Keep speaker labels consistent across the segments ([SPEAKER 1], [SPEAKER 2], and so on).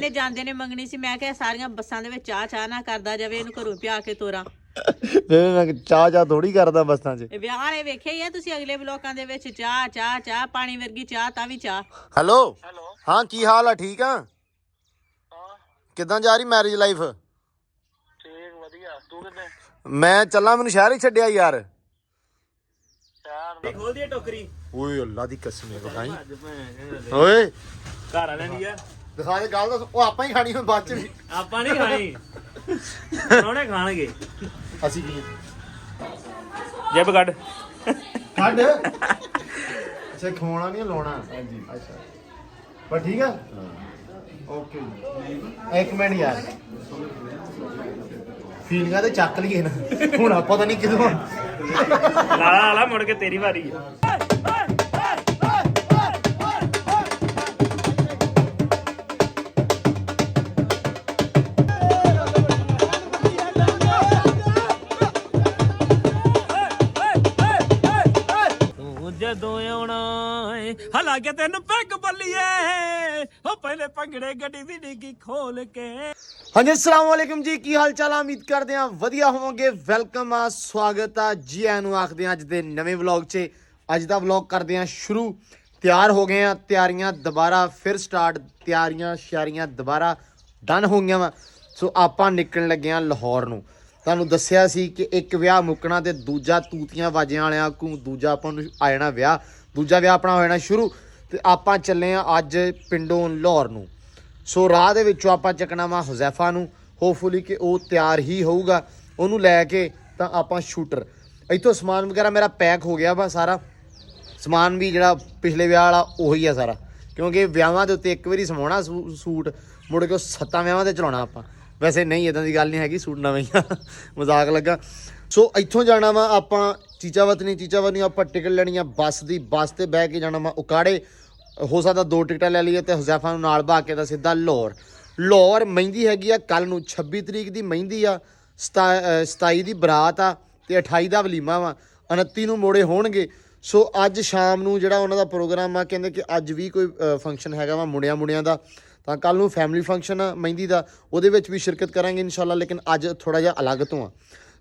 [SPEAKER 1] ਨੇ ਜਾਂਦੇ ਨੇ ਮੰਗਣੀ ਸੀ। ਮੈਂ ਕਿਹਾ ਸਾਰੀਆਂ ਬੱਸਾਂ ਦੇ ਵਿੱਚ ਚਾਹ ਚਾਹ ਨਾ ਕਰਦਾ ਜਾਵੇ ਇਹਨੂੰ ਘਰੋਂ ਪਿਆ ਕੇ ਤੋਰਾਂ।
[SPEAKER 2] ਬੇਬੇ ਮੈਂ ਚਾਹ ਚਾਹ ਥੋੜੀ ਕਰਦਾ ਬੱਸਾਂ 'ਚ।
[SPEAKER 1] ਇਹ ਵਿਆਹ ਵਾਲੇ ਵੇਖਿਆ ਹੀ ਆ ਤੁਸੀਂ ਅਗਲੇ ਬਲੋਕਾਂ ਦੇ ਵਿੱਚ। ਚਾਹ ਚਾਹ ਚਾਹ ਪਾਣੀ ਵਰਗੀ ਚਾਹ ਤਾਂ ਵੀ ਚਾਹ।
[SPEAKER 2] ਹੈਲੋ?
[SPEAKER 3] ਹੈਲੋ?
[SPEAKER 2] ਹਾਂ ਕੀ ਹਾਲ ਆ? ਠੀਕ ਆ?
[SPEAKER 3] ਹਾਂ।
[SPEAKER 2] ਕਿੱਦਾਂ ਜਾ ਰਹੀ ਮੈਰਿਜ ਲਾਈਫ
[SPEAKER 3] ਠੀਕ ਵਧੀਆ। ਤੂੰ ਕਿੱਥੇ
[SPEAKER 2] ਮੈਂ ਚੱਲਾਂ ਮੈਨੂੰ ਸ਼ਹਿਰ ਹੀ ਛੱਡਿਆ ਯਾਰ।
[SPEAKER 3] ਯਾਰ
[SPEAKER 4] ਖੋਲ ਦੀ ਟੋਕਰੀ।
[SPEAKER 2] ਓਏ ਅੱਲਾ ਦੀ ਕਸਮ ਹੈ
[SPEAKER 4] ਭੈਣ
[SPEAKER 2] ਓਏ।
[SPEAKER 4] ਘਰ ਵਾਲਿਆਂ ਦੀ ਆ।
[SPEAKER 2] ਦਿਖਾ ਦੇ ਗੱਲ ਦੱਸ ਉਹ ਆਪਾਂ ਹੀ ਖਾਣੀ ਹੁਣ ਬਾਅਦ ਚ ਵੀ।
[SPEAKER 4] ਆਪਾਂ ਨਹੀਂ ਖਾਣੀ। ਉਹਨੇ ਖਾਣਗੇ।
[SPEAKER 2] ਅਸੀਂ ਕੀ
[SPEAKER 4] ਜੇਬ ਕੱਢ।
[SPEAKER 2] ਕੱਢ। ਅੱਛਾ ਖਵਾਉਣਾ ਨਹੀਂ ਲਾਉਣਾ। ਹਾਂਜੀ। ਅੱਛਾ। ਪਰ ਠੀਕ ਆ? ਓਕੇ ਇੱਕ ਮਿੰਟ ਯਾਰ। ਫੀਲਿੰਗਾਂ ਤੇ ਚੱਕ ਲਈਏ ਨਾ। ਹੁਣ ਆਪਾਂ ਤਾਂ ਨਹੀਂ ਕਿਦੋਂ।
[SPEAKER 4] ਲਾਲਾ ਲਾਲਾ ਮੁੜ ਕੇ ਤੇਰੀ ਵਾਰੀ ਆ। ਏ ਹਲਾ ਤੈਨੂੰ ਪੈਗ ਬੱਲੀਏ। ਉਹ ਪਹਿਲੇ ਪੰਗੜੇ ਗੱਡੀ ਦੀ ਡਿੱਗੀ ਖੋਲ ਕੇ।
[SPEAKER 2] ਹਾਂਜੀ, ਅਸਲਾਮ ਵਾਲੇਕਮ ਜੀ, ਕੀ ਹਾਲ ਚਾਲ ਆ? ਉਮੀਦ ਕਰਦੇ ਆ ਵਧੀਆ ਹੋਵੋਗੇ। ਵੈਲਕਮ ਆ, ਸਵਾਗਤ ਆ ਜੀ। ਆਇਆਂ ਨੂੰ ਆਖਦੇ ਆ ਅੱਜ ਦੇ ਨਵੇਂ ਵਲੌਗ 'ਚ। ਅੱਜ ਦਾ ਵਲੌਗ ਕਰਦੇ ਆ ਸ਼ੁਰੂ। ਤਿਆਰ ਹੋ ਗਏ ਆ ਤਿਆਰੀਆਂ ਦੁਬਾਰਾ ਫਿਰ ਸਟਾਰਟ, ਤਿਆਰੀਆਂ, ਸ਼ਿਆਰੀਆਂ ਦੁਬਾਰਾ ਡਨ ਹੋ ਗਈਆਂ ਵਾ। ਸੋ ਆਪਾਂ ਨਿਕਲਣ ਲੱਗੇ ਆ ਲਾਹੌਰ ਨੂੰ। ਤੁਹਾਨੂੰ ਦੱਸਿਆ ਸੀ ਕਿ ਇੱਕ ਵਿਆਹ ਮੁੱਕਣਾ ਤੇ ਦੂਜਾ ਤੂਤੀਆਂ ਵਾਜਿਆਂ ਵਾਲਿਆਂ ਕੋ ਦੂਜਾ ਆਪਾਂ ਨੂੰ ਆ ਜਾਣਾ ਵਿਆਹ। ਦੂਜਾ ਵਿਆਹ ਆਪਣਾ ਹੋ ਜਾਣਾ ਸ਼ੁਰੂ, ਤੇ ਆਪਾਂ ਚੱਲੇ ਆ ਅੱਜ ਪਿੰਡੋਂ ਲਾਹੌਰ ਨੂੰ। ਸੋ ਰਾਹ ਦੇ ਵਿੱਚੋਂ ਆਪਾਂ ਚੱਕਣਾ ਵਾ ਹੁਜ਼ੈਫਾ ਨੂੰ। ਹੋਪਫੁਲੀ ਕਿ ਉਹ ਤਿਆਰ ਹੀ ਹੋਊਗਾ। ਉਹਨੂੰ ਲੈ ਕੇ ਤਾਂ ਆਪਾਂ ਸ਼ੂਟਰ। ਇੱਥੋਂ ਸਮਾਨ ਵਗੈਰਾ ਮੇਰਾ ਪੈਕ ਹੋ ਗਿਆ ਵਾ ਸਾਰਾ। ਸਮਾਨ ਵੀ ਜਿਹੜਾ ਪਿਛਲੇ ਵਿਆਹ ਵਾਲਾ ਉਹੀ ਆ ਸਾਰਾ। ਕਿਉਂਕਿ ਵਿਆਹਾਂ ਦੇ ਉੱਤੇ ਇੱਕ ਵਾਰੀ ਸਮਾਉਣਾ ਸੂ- ਸੂਟ, ਮੁੜ ਕੇ ਉਹ ਸੱਤਾਂ ਵਿਆਹਾਂ ਤੇ ਚਲਾਉਣਾ ਆਪਾਂ। ਵੈਸੇ ਨਹੀਂ ਇਦਾਂ ਦੀ ਗੱਲ ਨਹੀਂ ਹੈਗੀ, ਸੂਟ ਨਵੇਂ ਹੀ ਮਜ਼ਾਕ ਲੱਗਾ। ਸੋ ਇੱਥੋਂ ਜਾਣਾ ਵਾ ਆਪਾਂ ਚੀਚਾਵਤ ਨਹੀਂ ਚੀਚਾਵਤ ਨਹੀਂ ਆਪਾਂ ਟਿਕਟ ਲੈਣੀ ਆ ਬੱਸ ਦੀ, ਬੱਸ ਤੇ ਬਹਿ ਕੇ ਜਾਣਾ ਵਾ ਉਕਾੜੇ। ਹੋ ਸਕਦਾ ਦੋ ਟਿਕਟਾਂ ਲੈ ਲਈਏ ਤੇ ਹੁਜ਼ੈਫਾ ਨੂੰ ਨਾਲ ਬਾ ਕੇ ਤਾਂ ਸਿੱਧਾ ਲਾਹੌਰ। ਲਾਹੌਰ ਮਹਿੰਦੀ ਹੈਗੀ ਆ ਕੱਲ ਨੂੰ 26 ਤਰੀਕ ਦੀ ਮਹਿੰਦੀ ਆ 27 ਦੀ ਬਰਾਤ ਆ ਤੇ 28 ਦਾ ਵਲੀਮਾ ਵਾ 29 ਨੂੰ ਮੋੜੇ ਹੋਣਗੇ। ਸੋ ਅੱਜ ਸ਼ਾਮ ਨੂੰ ਜਿਹੜਾ ਉਹਨਾਂ ਦਾ ਪ੍ਰੋਗਰਾਮ ਆ, ਕਹਿੰਦੇ ਕਿ ਅੱਜ ਵੀ ਕੋਈ ਫੰਕਸ਼ਨ ਹੈਗਾ ਵਾ ਮੁੰਡਿਆਂ ਮੁੰਡਿਆਂ ਦਾ, ਤਾਂ ਕੱਲ ਨੂੰ ਫੈਮਿਲੀ ਫੰਕਸ਼ਨ ਆ ਮਹਿੰਦੀ ਦਾ, ਉਹਦੇ ਵਿੱਚ ਵੀ ਸ਼ਿਰਕਤ ਕਰਾਂਗੇ ਇਨਸ਼ਾਅੱਲਾ, ਲੇਕਿਨ ਅੱਜ ਥੋੜਾ ਜਿਹਾ ਅਲੱਗ ਤੋਂ ਆ।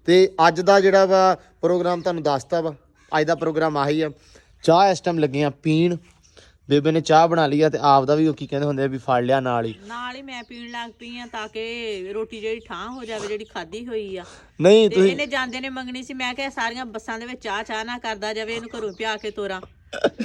[SPEAKER 2] ਤੇ ਅੱਜ ਦਾ ਜਿਹੜਾ ਵਾ ਪ੍ਰੋਗਰਾਮ ਤੁਹਾਨੂੰ ਦੱਸਤਾ ਵਾ ਅੱਜ ਦਾ ਪ੍ਰੋਗਰਾਮ ਆਹੀ ਆ। ਚਾਹ ਇਸ ਟਾਈਮ ਲੱਗੇ ਆ ਪੀਣ। ਬੇਬੇ ਨੇ ਚਾਹ ਬਣਾ ਲਈ ਆ ਤੇ ਆਪ ਦਾ ਵੀ ਉਹ ਕੀ ਕਹਿੰਦੇ ਹੁੰਦੇ ਆ ਵੀ ਫੜ ਲਿਆ ਨਾਲ ਹੀ।
[SPEAKER 1] ਨਾਲ ਹੀ ਮੈਂ ਪੀਣ ਲੱਗ ਪਈ ਆ ਤਾਂ ਕਿ ਰੋਟੀ ਜਿਹੜੀ ਠਾਂ ਹੋ ਜਾਵੇ ਜਿਹੜੀ ਖਾਦੀ ਹੋਈ ਆ।
[SPEAKER 2] ਨਹੀਂ
[SPEAKER 1] ਤੇ
[SPEAKER 2] ਤੁਸੀਂ
[SPEAKER 1] ਇਹਨੇ ਜਾਂਦੇ ਨੇ ਮੰਗਣੀ ਸੀ ਮੈਂ ਕਿਹਾ ਸਾਰੀਆਂ ਬੱਸਾਂ ਦੇ ਵਿੱਚ ਚਾਹ ਚਾਹ ਨਾ ਕਰਦਾ ਜਾਵੇ ਇਹਨੂੰ ਘਰੋਂ ਪਿਆ ਕੇ ਤੋਰਾਂ।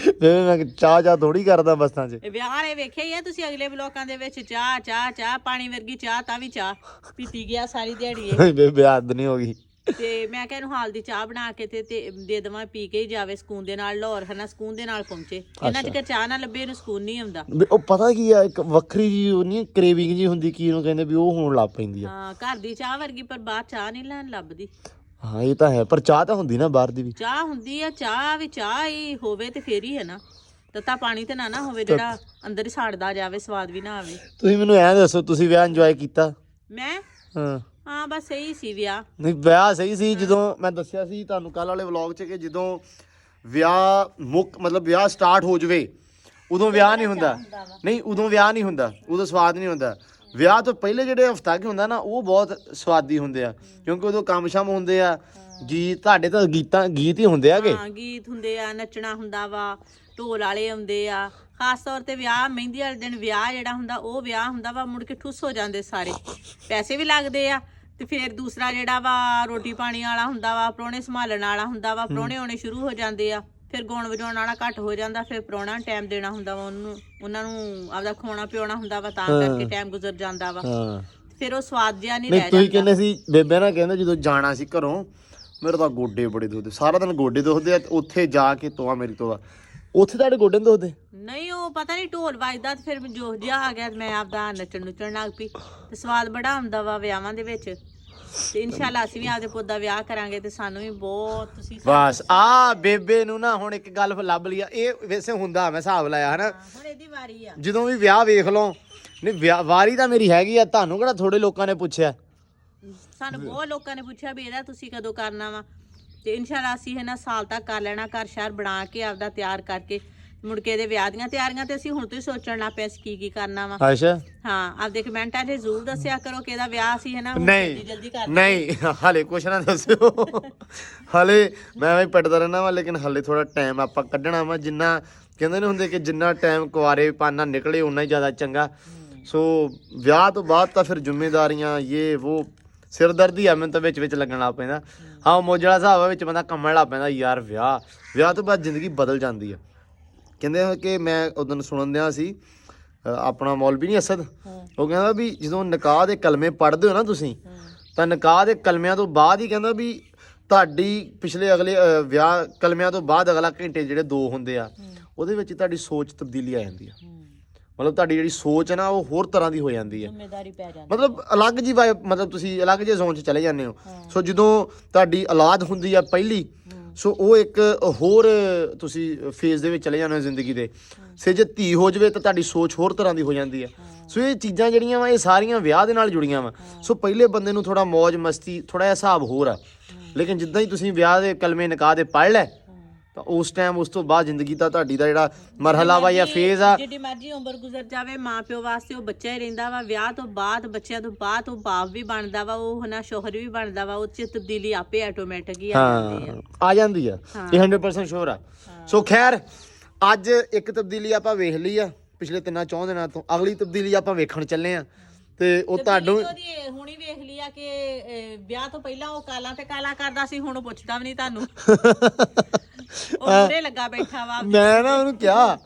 [SPEAKER 2] ਬੇਬੇ ਮੈਂ ਚਾਹ ਚਾਹ ਥੋੜੀ ਕਰਦਾ ਬੱਸਾਂ 'ਚ।
[SPEAKER 1] ਇਹ ਵਿਆਹ ਵਾਲੇ ਵੇਖਿਆ ਹੀ ਆ ਤੁਸੀਂ ਅਗਲੇ ਬਲੋਕਾਂ ਦੇ ਵਿੱਚ ਚਾਹ ਚਾਹ ਚਾਹ ਪਾਣੀ ਵਰਗੀ ਚਾਹ ਤਾਂ ਵੀ ਚਾਹ। ਪੀਤੀ ਗਿਆ ਸਾਰੀ ਦਿਹਾੜੀ ਇਹ।
[SPEAKER 2] ਬੇਬੇ ਆਦ ਨਹੀਂ ਹੋ ਗਈ।
[SPEAKER 1] ਤੇ ਮੈਂ ਕਿਹਾ ਇਹਨੂੰ ਹਾਲ ਦੀ ਚਾਹ ਬਣਾ ਕੇ ਤੇ ਤੇ ਦੇ ਦੇਵਾਂ ਪੀ ਕੇ ਹੀ ਜਾਵੇ ਸਕੂਨ ਦੇ ਨਾਲ ਲਾਹੌਰ ਹਨਾ ਸਕੂਨ ਦੇ ਨਾਲ ਪਹੁੰਚੇ। ਇਹਨਾਂ ਚ ਚਾਹ ਨਾ ਲੱਭੇ ਇਹਨੂੰ ਸਕੂਨ ਨਹੀਂ ਆਉਂਦਾ।
[SPEAKER 2] ਵੀ ਉਹ ਪਤਾ ਕੀ ਆ ਇੱਕ ਵੱਖਰੀ ਜੀ ਉਹ ਨਹੀਂ ਕ੍ਰੇਵਿੰਗ ਜੀ ਹੁੰਦੀ ਕੀ ਉਹਨੂੰ ਕਹਿੰਦੇ ਵੀ ਉਹ ਹੋਣ ਲੱਗ ਪੈਂਦੀ ਆ।
[SPEAKER 1] ਹਾਂ ਘਰ ਦੀ ਚਾਹ ਵਰਗੀ ਪਰ ਬਾਹਰ ਚਾਹ ਨਹੀਂ ਲੈਣ ਲੱਭਦੀ।
[SPEAKER 2] ਹਾਂ ਇਹ ਤਾਂ ਹੈ ਪਰ ਚਾਹ ਤਾਂ ਹੁੰਦੀ ਨਾ ਬਾਹਰ ਦੀ ਵੀ।
[SPEAKER 1] ਚਾਹ ਹੁੰਦੀ ਆ ਚਾਹ ਵੀ ਚਾਹ ਹੀ ਹੋਵੇ ਤੇ ਫੇਰ ਹੀ ਹੈ ਨਾ। ਤਤਾ ਪਾਣੀ ਤੇ ਨਾ ਨਾ ਹੋਵੇ ਜਿਹੜਾ ਅੰਦਰ ਹੀ ਸਾੜਦਾ ਜਾਵੇ ਸਵਾਦ ਵੀ ਨਾ ਆਵੇ।
[SPEAKER 2] ਤੁਸੀਂ ਮੈਨੂੰ ਐਂ ਦੱਸੋ ਤੁਸੀਂ ਵਿਆਹ ਇੰਜੋਏ ਕੀਤਾ?
[SPEAKER 1] ਮੈਂ?
[SPEAKER 2] ਹਾਂ।
[SPEAKER 1] ਹਾਂ ਬਸ ਸਹੀ ਸੀ ਵਿਆਹ।
[SPEAKER 2] ਨਹੀਂ ਵਿਆਹ ਸਹੀ ਸੀ ਜਦੋਂ ਮੈਂ ਦੱਸਿਆ ਸੀ ਤੁਹਾਨੂੰ ਕੱਲ ਵਾਲੇ ਵਲੌਗ 'ਚ ਕਿ ਜਦੋਂ ਵਿਆਹ ਮੁੱਕ ਮਤਲਬ ਵਿਆਹ ਸਟਾਰਟ ਹੋ ਜਵੇ ਉਦੋਂ ਵਿਆਹ ਨਹੀਂ ਹੁੰਦਾ। ਨਹੀਂ ਉਦੋਂ ਵਿਆਹ ਨਹੀਂ ਹੁੰਦਾ ਉਦੋਂ ਸਵਾਦ ਨਹੀਂ ਹੁੰਦਾ। ਵਿਆਹ ਤੋਂ ਪਹਿਲੇ ਜਿਹੜੇ ਹਫਤਾ ਕੀ ਹੁੰਦਾ ਨਾ ਉਹ ਬਹੁਤ ਸਵਾਦੀ ਹੁੰਦੇ ਆ ਕਿਉਂਕਿ ਉਦੋਂ ਕੰਮ ਸ਼ਮ ਹੁੰਦੇ ਆ ਗੀਤ ਤੁਹਾਡੇ ਤਾਂ ਗੀਤਾਂ ਗੀਤ ਹੀ ਹੁੰਦੇ ਆਗੇ
[SPEAKER 1] ਹਾਂ ਗੀਤ ਹੁੰਦੇ ਆ ਨੱਚਣਾ ਹੁੰਦਾ ਵਾ ਢੋਲ ਵਾਲੇ ਆਉਂਦੇ ਆ। ਖਾਸ ਤੌਰ ਤੇ ਵਿਆਹ ਮਹਿੰਦੀ ਵਾਲੇ ਦਿਨ ਵਿਆਹ ਜਿਹੜਾ ਹੁੰਦਾ ਉਹ ਵਿਆਹ ਹੁੰਦਾ ਵਾ ਮੁੜ ਕੇ ਠੁੱਸ ਹੋ ਜਾਂਦੇ ਸਾਰੇ। ਪੈਸੇ ਵੀ ਲੱਗਦੇ ਆ ਤੇ ਫਿਰ ਦੂਸਰਾ ਜਿਹੜਾ ਵਾ ਰੋਟੀ ਪਾਣੀ ਵਾਲਾ ਹੁੰਦਾ ਵਾ ਪ੍ਰਾਹੁਣੇ ਸੰਭਾਲਣ ਵਾਲਾ ਹੁੰਦਾ ਵਾ ਪ੍ਰਾਹੁਣੇ ਆਉਣੇ ਸ਼ੁਰੂ ਹੋ ਜਾਂਦੇ ਆ। ਫਿਰ ਗਾਉਣ ਵਜਾਉਣ ਵਾਲਾ ਘੱਟ ਹੋ ਜਾਂਦਾ ਫਿਰ ਪ੍ਰਾਹੁਣਾ ਟਾਈਮ ਦੇਣਾ ਹੁੰਦਾ ਵਾ ਉਹਨੂੰ ਉਹਨਾਂ ਨੂੰ ਆਪਦਾ ਖਵਾਉਣਾ ਪਿਉਣਾ ਹੁੰਦਾ ਵਾ ਤਾਂ ਕਰਕੇ ਟਾਈਮ ਗੁਜ਼ਰ ਜਾਂਦਾ ਵਾ। ਫਿਰ ਉਹ ਸਵਾਦ ਜਿਹਾ ਨਹੀਂ ਰਹਿ
[SPEAKER 2] ਤੁਸੀਂ ਕਹਿੰਦੇ ਸੀ ਬੇਬੇ ਨਾ ਕਹਿੰਦੇ ਜਦੋਂ ਜਾਣਾ ਸੀ ਘਰੋਂ ਮੇਰੇ ਤਾਂ ਗੋਡੇ ਬੜੇ ਦੁਖਦੇ ਸਾਰਾ ਦਿਨ ਗੋਡੇ ਦੁਖਦੇ ਆ ਉੱਥੇ ਜਾ ਕੇ ਤੋਆ ਮੇਰੀ ਤੋਆ। ਉੱਥੇ ਤੁਹਾਡੇ ਗੋਡੇ ਨੀ ਦੁਖਦੇ?
[SPEAKER 1] ਨਹੀਂ ਉਹ ਪਤਾ ਨਹੀਂ ਢੋਲ ਵੱਜਦਾ ਤੇ ਫਿਰ ਮੈਨੂੰ ਜੋਸ਼ ਜਿਹਾ ਆ ਗਿਆ ਤੇ ਮੈਂ ਆਪਦਾ ਨੱਚਣ ਨੁੱਚਣ ਲੱਗ ਪਈ। ਤੇ ਸਵਾਦ ਬੜਾ ਆਉਂਦਾ ਵਾ ਵਿਆਹਾਂ ਦੇ ਵਿੱਚ। ਤੇ ਇਨਸ਼ਾਅੱਲਾ ਅਸੀਂ ਵੀ ਆਪਦੇ ਪੁੱਤ ਦਾ ਵਿਆਹ ਕਰਾਂਗੇ ਤੇ ਸਾਨੂੰ ਵੀ ਬਹੁਤ ਤੁਸੀਂ
[SPEAKER 2] ਬਸ ਆ ਬੇਬੇ ਨੂੰ ਨਾ ਹੁਣ ਇੱਕ ਗੱਲ ਲੱਭ ਲਈ ਆ। ਇਹ ਵੈਸੇ ਹੁੰਦਾ ਮੈਂ ਹਿਸਾਬ ਲਾਇਆ ਹਨਾ?
[SPEAKER 1] ਹੁਣ ਇਹਦੀ ਵਾਰੀ ਆ।
[SPEAKER 2] ਜਦੋਂ ਵੀ ਵਿਆਹ ਵੇਖ ਲਓ ਨਹੀਂ ਵਿਆਹ ਵਾਰੀ ਤਾਂ ਮੇਰੀ ਹੈਗੀ ਆ ਤੁਹਾਨੂੰ ਕਿਹੜਾ ਥੋੜੇ ਲੋਕਾਂ ਨੇ ਪੁੱਛਿਆ?
[SPEAKER 1] ਸਾਨੂੰ ਬਹੁਤ ਲੋਕਾਂ ਨੇ ਪੁੱਛਿਆ ਵੀ ਇਹਦਾ ਤੁਸੀਂ ਕਦੋਂ ਕਰਨਾ ਵਾ? ਤੇ ਇਨਸ਼ਾਅੱਲਾ ਅਸੀਂ ਇਹਨਾਂ ਸਾਲ ਤੱਕ ਕਰ ਲੈਣਾ ਘਰ ਸ਼ਹਿਰ ਬਣਾ ਕੇ ਆਪਦਾ ਤਿਆਰ ਕਰਕੇ ਮੁੜ ਕੇ ਇਹਦੇ ਵਿਆਹ ਦੀਆਂ ਤਿਆਰੀਆਂ ਤੇ ਅਸੀਂ ਹੁਣ ਤੋਂ ਹੀ ਸੋਚਣ ਲੱਗ ਪਏ ਅਸੀਂ ਕੀ ਕੀ ਕਰਨਾ ਵਾ।
[SPEAKER 2] ਅੱਛਾ।
[SPEAKER 1] ਹਾਂ ਆਪਦੇ ਕਮੈਂਟਾਂ 'ਚ ਜ਼ਰੂਰ ਦੱਸਿਆ ਕਰੋ ਕਿ ਇਹਦਾ ਵਿਆਹ ਸੀ ਹੈ ਨਾ ਹੁਣ ਜਲਦੀ ਜਲਦੀ ਕਰ
[SPEAKER 2] ਨਹੀਂ ਹਾਲੇ ਕੁਛ ਨਾ ਦੱਸਿਓ। ਹਾਲੇ ਮੈਂ ਵੀ ਪਿੱਟਦਾ ਰਹਿਣਾ ਵਾ ਲੇਕਿਨ ਹਾਲੇ ਥੋੜਾ ਟਾਈਮ ਆਪਾਂ ਕੱਢਣਾ ਵਾ ਜਿੰਨਾ ਕਹਿੰਦੇ ਨੇ ਹੁੰਦੇ ਕਿ ਜਿੰਨਾ ਟਾਈਮ ਕੁਆਰੇ ਪਾਣਾ ਨਿਕਲੇ ਉਨਾ ਹੀ ਜ਼ਿਆਦਾ ਚੰਗਾ। ਸੋ ਵਿਆਹ ਤੋਂ ਬਾਅਦ ਤਾਂ ਫਿਰ ਜ਼ਿੰਮੇਵਾਰੀਆਂ ਇਹ ਉਹ ਸਿਰਦਰਦੀ ਆ ਮੈਨੂੰ ਤਾਂ ਵਿੱਚ ਵਿੱਚ ਲੱਗਣ ਲੱਗ ਪੈਂਦਾ। ਹਾਂ ਮੋਜਲਾ ਹਿਸਾਬ ਆ ਵਿੱਚ ਬੰਦਾ ਕੰਮਣ ਲੱਗ ਪੈਂਦਾ ਯਾਰ ਵਿਆਹ। ਵਿਆਹ ਤੋਂ ਬਾਅਦ ਜ਼ਿੰਦਗੀ ਬਦਲ ਜਾਂਦੀ ਆ। ਕਹਿੰਦੇ ਕਿ ਮੈਂ ਉਦੋਂ ਸੁਣਨ ਦਿਆ ਸੀ ਆਪਣਾ ਮੌਲਵੀ ਨਹੀਂ ਅਸਦ? ਉਹ ਕਹਿੰਦਾ ਵੀ ਜਦੋਂ ਨਿਕਾਹ ਦੇ ਕਲਮੇ ਪੜ੍ਹਦੇ ਹੋ ਨਾ ਤੁਸੀਂ ਤਾਂ ਨਿਕਾਹ ਦੇ ਕਲਮਿਆਂ ਤੋਂ ਬਾਅਦ ਹੀ ਕਹਿੰਦਾ ਵੀ ਤੁਹਾਡੀ ਪਿਛਲੇ ਅਗਲੇ ਵਿਆਹ ਕਲਮਿਆਂ ਤੋਂ ਬਾਅਦ ਅਗਲਾ ਘੰਟੇ ਜਿਹੜੇ ਦੋ ਹੁੰਦੇ ਆ ਉਹਦੇ ਵਿੱਚ ਤੁਹਾਡੀ ਸੋਚ ਤਬਦੀਲੀ ਆ ਜਾਂਦੀ ਆ। ਮਤਲਬ ਤੁਹਾਡੀ ਜਿਹੜੀ ਸੋਚ ਹੈ ਨਾ ਉਹ ਹੋਰ ਤਰ੍ਹਾਂ ਦੀ ਹੋ ਜਾਂਦੀ ਹੈ।
[SPEAKER 1] ਜ਼ਿੰਮੇਵਾਰੀ ਪੈ ਜਾਂਦੀ
[SPEAKER 2] ਮਤਲਬ ਅਲੱਗ ਜੀ vibe- ਮਤਲਬ ਤੁਸੀਂ ਅਲੱਗ ਜਿਹੇ ਜ਼ੋਨ 'ਚ ਚਲੇ ਜਾਂਦੇ ਹੋ। ਸੋ ਜਦੋਂ ਤੁਹਾਡੀ ਔਲਾਦ ਹੁੰਦੀ ਆ ਪਹਿਲੀ ਸੋ ਉਹ ਇੱਕ ਹੋਰ ਤੁਸੀਂ ਫੇਜ਼ ਦੇ ਵਿੱਚ ਚਲੇ ਜਾਂਦੇ ਹੋ ਜ਼ਿੰਦਗੀ ਦੇ। ਸੇ ਜੇ ਧੀ ਹੋ ਜਵੇ ਤਾਂ ਤੁਹਾਡੀ ਸੋਚ ਹੋਰ ਤਰ੍ਹਾਂ ਦੀ ਹੋ ਜਾਂਦੀ ਆ ਸੋ ਇਹ ਚੀਜ਼ਾਂ ਜਿਹੜੀਆਂ ਵਾ ਇਹ ਸਾਰੀਆਂ ਵਿਆਹ ਦੇ ਨਾਲ ਜੁੜੀਆਂ ਵਾ। ਸੋ ਪਹਿਲੇ ਬੰਦੇ ਨੂੰ ਥੋੜਾ ਮौज ਮਸਤੀ ਥੋੜਾ ਜਿਹਾ ਹਿਸਾਬ ਹੋਰ ਆ। ਲੇਕਿਨ ਜਿੱਦਾਂ ਹੀ ਤੁਸੀਂ ਵਿਆਹ ਦੇ ਕਲਮੇ ਨਿਕਾਹ ਦੇ ਪੜ੍ਹ ਲੈ ਤਾਂ ਉਸ ਟਾਈਮ ਉਸ ਤੋਂ ਬਾਅਦ ਜ਼ਿੰਦਗੀ ਦਾ ਤੁਹਾਡੀ ਦਾ ਜਿਹੜਾ ਮਰਹਲਾ ਵਾ ਜਾਂ ਫੇਜ਼ ਆ।
[SPEAKER 1] ਜਿੱਡੀ ਮਰਜ਼ੀ ਉਮਰ ਗੁਜ਼ਰ ਜਾਵੇ ਮਾਂ ਪਿਓ ਵਾਸਤੇ ਉਹ ਬੱਚਾ ਹੀ ਰਹਿੰਦਾ ਵਾ। ਵਿਆਹ ਤੋਂ ਬਾਅਦ ਬੱਚਿਆਂ ਤੋਂ ਬਾਅਦ ਉਹ ਬਾਪ ਵੀ ਬਣਦਾ ਵਾ ਉਹ ਹਨਾ ਸ਼ੋਹਰ ਵੀ ਬਣਦਾ ਵਾ ਉਹ ਚ ਤਬਦੀਲੀ ਆਪੇ ਆਟੋਮੈਟਿਕ ਹੀ ਆ ਜਾਂਦੀ ਆ।
[SPEAKER 2] ਹਾਂ ਆ ਜਾਂਦੀ ਆ। ਇਹ 100% ਸ਼ੋਰ ਆ। ਸੋ ਖੈਰ ਅੱਜ ਇੱਕ ਤਬਦੀਲੀ ਆਪਾਂ ਵੇਖ ਲਈ ਆ। ਪਿਛਲੇ ਤਿੰਨਾਂ ਚੌਂ ਦਿਨਾਂ ਤੋਂ ਅਗਲੀ ਤਬਦੀਲੀ ਆਪਾਂ ਵੇਖਣ ਚੱਲੇ ਆ। ਤੇ ਉਹ ਤੁਹਾਨੂੰ
[SPEAKER 1] ਉਹਦੀ ਹੁਣੀ ਵੇਖ ਲਿਆ ਕਿ ਅਹ, ਵਿਆਹ ਤੋਂ ਪਹਿਲਾਂ ਉਹ ਕਾਲਾ ਤੇ ਕਾਲਾ ਕਰਦਾ ਸੀ ਹੁਣ ਉਹ ਪੁੱਛਦਾ ਵੀ ਨਹੀਂ ਤੁਹਾਨੂੰ। ਉਹ ਮੂਰੇ ਲੱਗਾ ਬੈਠਾ ਵਾ।
[SPEAKER 2] ਮੈਂ ਨਾ ਉਹਨੂੰ ਕਿਹਾ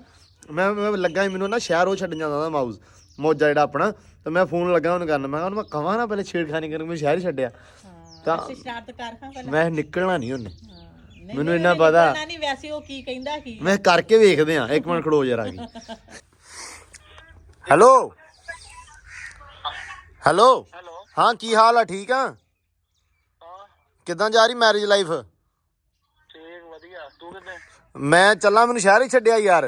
[SPEAKER 2] ਮੈਂ ਮੈਂ ਲੱਗਾ ਸੀ ਮੈਨੂੰ ਨਾ ਸ਼ਹਿਰ ਉਹ ਛੱਡ ਜਾਂਦਾ ਦਾ ਮਾਊਸ ਮੋਜਾ ਜਿਹੜਾ ਆਪਣਾ। ਤੇ ਮੈਂ ਫੋਨ ਲੱਗਾ ਉਹਨੂੰ ਕਰਨ ਮੈਂ ਕਿਹਾ ਉਹਨੂੰ ਮੈਂ ਕਹਾਂ ਨਾ ਪਹਿਲੇ ਛੇੜਖਾਨੀ ਕਰਨ ਮੈਂ ਸ਼ਹਿਰ ਹੀ ਛੱਡਿਆ। ਤਾਂ
[SPEAKER 1] ਅਸੀਂ ਸ਼ਰਾਰਤ ਕਰ ਖਾਂ ਪਹਿਲਾਂ।
[SPEAKER 2] ਮੈਂ ਨਿਕਲਣਾ ਨਹੀਂ ਉਹਨੇ।
[SPEAKER 1] ਨਹੀਂ,
[SPEAKER 2] ਮੈਨੂੰ ਇੰਨਾ ਪਤਾ।
[SPEAKER 1] ਨਹੀਂ ਵੈਸੇ ਉਹ ਕੀ ਕਹਿੰਦਾ ਕੀ।
[SPEAKER 2] ਮੈਂ ਕਰਕੇ ਵੇਖਦੇ ਆ ਇੱਕ ਮਿੰਟ ਖੜੋ ਜਰਾ ਹੈਲੋ? ਹੈਲੋ
[SPEAKER 3] ਹੈਲੋ
[SPEAKER 2] ਹਾਂ ਕੀ ਹਾਲ ਆ? ਠੀਕ ਆ?
[SPEAKER 3] ਹਾਂ।
[SPEAKER 2] ਕਿੱਦਾਂ ਜਾ ਰਹੀ ਮੈਰਿਜ ਲਾਈਫ
[SPEAKER 3] ਠੀਕ ਵਧੀਆ। ਤੂੰ ਕਿੱਥੇ
[SPEAKER 2] ਮੈਂ ਚੱਲਾਂ ਮੈਨੂੰ ਸ਼ਹਿਰ ਹੀ ਛੱਡਿਆ ਯਾਰ।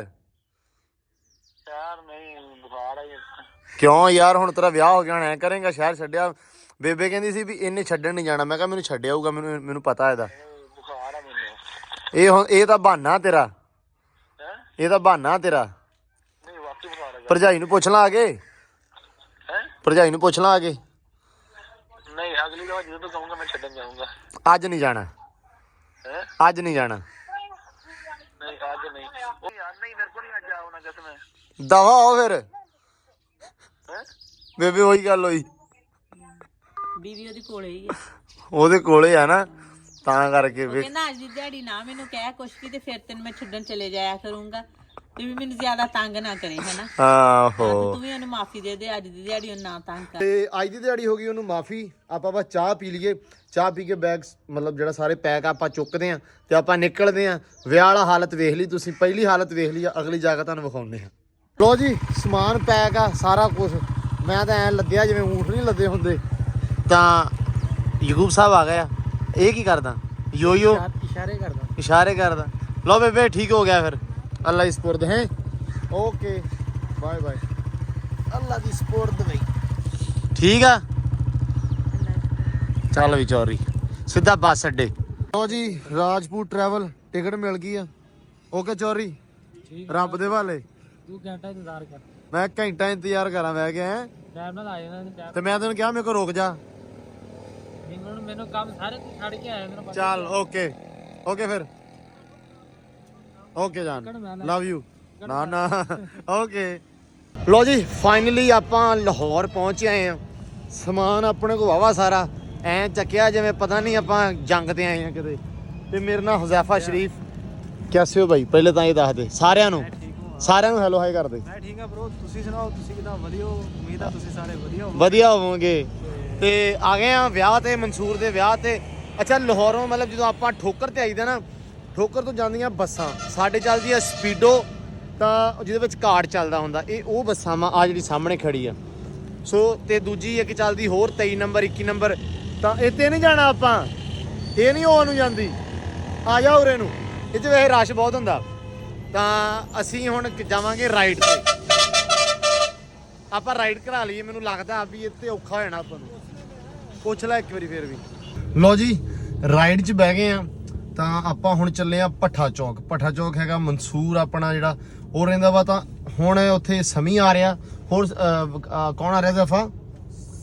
[SPEAKER 3] ਯਾਰ ਨਹੀਂ ਬੁਖਾਰ ਆ
[SPEAKER 2] ਕਿਉਂ ਯਾਰ ਹੁਣ ਤੇਰਾ ਵਿਆਹ ਹੋ ਗਿਆ ਹੁਣ ਐ ਕਰੇਗਾ ਸ਼ਹਿਰ ਛੱਡਿਆ। ਬੇਬੇ ਕਹਿੰਦੀ ਸੀ ਵੀ ਇਹਨੇ ਛੱਡਣ ਨਹੀਂ ਜਾਣਾ। ਮੈਂ ਕਿਹਾ ਮੈਨੂੰ ਛੱਡਿਆ ਹੋਊਗਾ ਮੈਨੂੰ ਮੈਨੂੰ ਪਤਾ ਇਹਦਾ।
[SPEAKER 3] ਇਹ ਬੁਖਾਰ ਆ ਮੈਨੂੰ।
[SPEAKER 2] ਇਹ ਹੁਣ ਇਹ ਤਾਂ ਬਹਾਨਾ ਤੇਰਾ।
[SPEAKER 3] ਹੈ?
[SPEAKER 2] ਇਹ ਤਾਂ ਬਹਾਨਾ ਤੇਰਾ।
[SPEAKER 3] ਨਹੀਂ ਵਾਕਈ ਬੁਖਾਰ ਆ
[SPEAKER 2] ਭਰਜਾਈ ਨੂੰ ਪੁੱਛ ਲਾਂ ਆਗੇ
[SPEAKER 3] ਹੈ
[SPEAKER 2] ਭਰਜਾਈ ਨੂੰ ਪੁੱਛ ਲਾਂ ਆਗੇ
[SPEAKER 3] ਨਹੀਂ ਅਗਲੀ ਵਾਰ ਜਦੋਂ ਤੂੰ ਕਹੂੰਗਾ ਮੈਂ ਛੱਡਣ ਜਾਊਂਗਾ।
[SPEAKER 2] ਅੱਜ ਨਹੀਂ ਜਾਣਾ।
[SPEAKER 3] ਹੈ?
[SPEAKER 2] ਅੱਜ ਨਹੀਂ ਜਾਣਾ।
[SPEAKER 3] ਨਹੀਂ ਅੱਜ ਨਹੀਂ। ਉਹ ਯਾਰ ਨਹੀਂ ਮੇਰੇ ਕੋਲ ਨਹੀਂ ਅੱਜ ਆਉਣਾ ਕਸਮ ਹੈ
[SPEAKER 2] ਦਵਾ ਹੋ ਫਿਰ।
[SPEAKER 3] ਹੈ?
[SPEAKER 2] ਬੇਬੇ ਉਹੀ ਗੱਲ ਹੋਈ।
[SPEAKER 1] ਬੀਵੀ ਉਹਦੀ ਕੋਲੇ ਹੀ ਆ।
[SPEAKER 2] ਉਹਦੇ ਕੋਲੇ ਆ ਨਾ ਤਾਂ ਕਰਕੇ
[SPEAKER 1] ਉਹ
[SPEAKER 2] ਵੇ
[SPEAKER 1] ਕਹਿੰਦਾ ਅੱਜ ਦੀ ਦਿਹਾੜੀ ਨਾ ਮੈਨੂੰ ਕਹਿ ਕੁਛ ਵੀ ਤੇ ਫਿਰ ਤੈਨੂੰ ਮੈਂ ਛੱਡਣ ਚਲੇ ਜਾਇਆ ਕਰੂੰਗਾ। ਤੇ ਵੀ ਮੈਨੂੰ ਜ਼ਿਆਦਾ ਤੰਗ ਨਾ ਕਰੇ ਹਨਾ?
[SPEAKER 2] ਆਹੋ।
[SPEAKER 1] ਤੇ ਤੂੰ ਵੀ ਉਹਨੂੰ ਮਾਫੀ ਦੇ ਦੇ ਅੱਜ ਦੀ ਦਿਹਾੜੀ ਉਹਨੂੰ ਨਾ ਤੰਗ ਕਰ।
[SPEAKER 2] ਤੇ ਅੱਜ ਦੀ ਦਿਹਾੜੀ ਹੋ ਗਈ ਉਹਨੂੰ ਮਾਫੀ। ਆਪਾਂ ਬਸ ਚਾਹ ਪੀ ਲਈਏ। ਚਾਹ ਪੀ ਕੇ ਬੈਗ ਮਤਲਬ ਜਿਹੜਾ ਸਾਰੇ ਪੈਕ ਆਪਾਂ ਚੁੱਕਦੇ ਆ ਤੇ ਆਪਾਂ ਨਿਕਲਦੇ ਆ ਵਿਆਹ ਵਾਲਾ ਹਾਲਤ ਵੇਖ ਲਈ ਤੁਸੀਂ ਪਹਿਲੀ ਹਾਲਤ ਵੇਖ ਲਈ ਅਗਲੀ ਜਗ੍ਹਾ ਤੁਹਾਨੂੰ ਵਿਖਾਉਂਦੇ ਆ ਲੋ ਜੀ ਸਮਾਨ ਪੈਕ ਆ ਸਾਰਾ ਕੁਝ ਮੈਂ ਤਾਂ ਐ ਲੱਦਿਆ ਜਿਵੇਂ ਊਂਠ ਨਹੀਂ ਲੱਦੇ ਹੁੰਦੇ। ਤਾਂ ਯੂਬ ਸਾਹਿਬ ਆ ਗਿਆ ਇਹ ਕੀ ਕਰਦਾ? ਯੋ ਯੋ
[SPEAKER 3] ਇਸ਼ਾਰੇ ਕਰਦਾ।
[SPEAKER 2] ਇਸ਼ਾਰੇ ਕਰਦਾ। ਲੋ ਬੇਬੇ ਠੀਕ ਹੋ ਗਿਆ ਫਿਰ। ਅੱਲਾ ਦੀ ਸਪੁਰਦ ਹੈ। Okay bye bye. ਅੱਲਾ ਦੀ ਸਪੁਰਦ ਬਈ। ਠੀਕ ਆ? ਚੱਲ ਵੀ ਚੌਰੀ। ਸਿੱਧਾ ਬੱਸ ਅੱਡੇ। ਲੋ ਜੀ ਰਾਜਪੂਤ ਟਰੈਵਲ ਟਿਕਟ ਮਿਲ ਗਈ ਆ। ਓਕੇ ਚੌਰੀ? ਰੱਬ ਦੇ ਵਾਲੇ
[SPEAKER 3] ਤੂੰ ਘੰਟਾ ਇੰਤਜ਼ਾਰ ਕਰ।
[SPEAKER 2] ਮੈਂ ਘੰਟਾ ਇੰਤਜ਼ਾਰ ਕਰਾਂ ਮੈਂ ਕਿਹਾ
[SPEAKER 3] ਟਾਈਮ ਨਾਲ ਆ ਜਾਣਾ
[SPEAKER 2] ਤੇ ਮੈਂ ਤੈਨੂੰ ਕਿਹਾ ਮੇਰੇ ਕੋਲ ਰੁਕ ਜਾ।
[SPEAKER 3] ਮੈਨੂੰ ਮੈਨੂੰ ਕੰਮ ਸਾਰੇ ਛੱਡ ਕੇ ਆਇਆ ਮੈਨੂੰ
[SPEAKER 2] ਚੱਲ ਓਕੇ। ਓਕੇ ਫਿਰ। ਓਕੇ ਜਾਨ ਲਵ ਯੂ ਨਾ ਨਾ। ਓਕੇ ਲੋ ਜੀ ਫਾਈਨਲੀ ਆਪਾਂ ਲਾਹੌਰ ਪਹੁੰਚ ਆਏ ਆ ਸਮਾਨ ਆਪਣੇ ਕੋਲ ਵਾਵਾ ਸਾਰਾ। ਐ ਚੱਕਿਆ ਜਿਵੇਂ ਪਤਾ ਨਹੀਂ ਆਪਾਂ ਜੰਗ ਤੇ ਆਏ ਆ ਕਿਤੇ। ਤੇ ਮੇਰੇ ਨਾਲ ਹੁਜ਼ੈਫਾ ਸ਼ਰੀਫ। ਕਿਵੇਂ ਹੋ ਭਾਈ ਪਹਿਲੇ ਤਾਂ ਇਹ ਦੱਸ ਦੇ। ਸਾਰਿਆਂ ਨੂੰ। ਸਾਰਿਆਂ ਨੂੰ ਹੈਲੋ ਹਾਈ ਕਰ ਦੇ।
[SPEAKER 3] ਮੈਂ ਠੀਕ ਆ ਬ్రో ਤੁਸੀਂ ਸੁਣਾਓ ਤੁਸੀਂ ਕਿਦਾਂ? ਵਧੀਆ ਹੋ? ਉਮੀਦ ਆ ਤੁਸੀਂ ਸਾਰੇ ਵਧੀਆ ਹੋ
[SPEAKER 2] ਵਧੀਆ ਹੋਵੋਗੇ। ਤੇ ਆ ਗਏ ਆ ਵਿਆਹ ਤੇ ਮਨਸੂਰ ਦੇ ਵਿਆਹ ਤੇ। ਅੱਛਾ ਲਾਹੌਰੋਂ ਮਤਲਬ ਜਦੋਂ ਆਪਾਂ ਠੋਕਰ ਤੇ ਆਈਦਾ ਨਾ ਠੋਕਰ ਤੋਂ ਜਾਂਦੀਆਂ ਬੱਸਾਂ, ਸਾਡੇ ਚੱਲਦੀ ਆ ਸਪੀਡੋ ਤਾਂ ਜਿਹਦੇ ਵਿੱਚ ਕਾਰਡ ਚੱਲਦਾ ਹੁੰਦਾ, ਇਹ ਉਹ ਬੱਸਾਂ ਵਾ ਆ ਜਿਹੜੀ ਸਾਹਮਣੇ ਖੜੀ ਆ। ਸੋ ਤੇ ਦੂਜੀ ਇੱਕ ਚੱਲਦੀ ਹੋਰ 23 ਨੰਬਰ 21 ਨੰਬਰ, ਤਾਂ ਇਹ ਤੇ ਨਹੀਂ ਜਾਣਾ ਆਪਾਂ। ਇਹ ਨਹੀਂ ਉਹ ਨੂੰ ਜਾਂਦੀ। ਆ ਜਾ ਉਰੇ ਨੂੰ। ਇਹ 'ਚ ਵੈਸੇ ਰਸ਼ ਬਹੁਤ ਹੁੰਦਾ। ਤਾਂ ਅਸੀਂ ਹੁਣ ਜਾਵਾਂਗੇ ਰਾਈਡ ਤੇ। ਆਪਾਂ ਰਾਈਡ ਕਰਾ ਲਈਏ, ਮੈਨੂੰ ਲੱਗਦਾ ਵੀ ਇੱਥੇ ਔਖਾ ਹੋ ਜਾਣਾ ਆਪਾਂ ਨੂੰ। ਪੁੱਛ ਲੈ ਇੱਕ ਵਾਰੀ ਫੇਰ ਵੀ। ਲੋ ਜੀ, ਰਾਈਡ 'ਚ ਬਹਿ ਗਏ ਆ। ਤਾਂ ਆਪਾਂ ਹੁਣ ਚੱਲੇ ਆ ਭੱਠਾ ਚੌਕ। ਭੱਠਾ ਚੌਕ ਹੈਗਾ ਮਨਸੂਰ ਆਪਣਾ ਜਿਹੜਾ ਉਹ ਰਹਿੰਦਾ ਵਾ ਤਾਂ ਹੁਣ ਉੱਥੇ ਸਮੀ ਆ ਰਿਹਾ। ਹੋਰ ਕੌਣ ਆ ਰਿਹਾ ਦਫਾ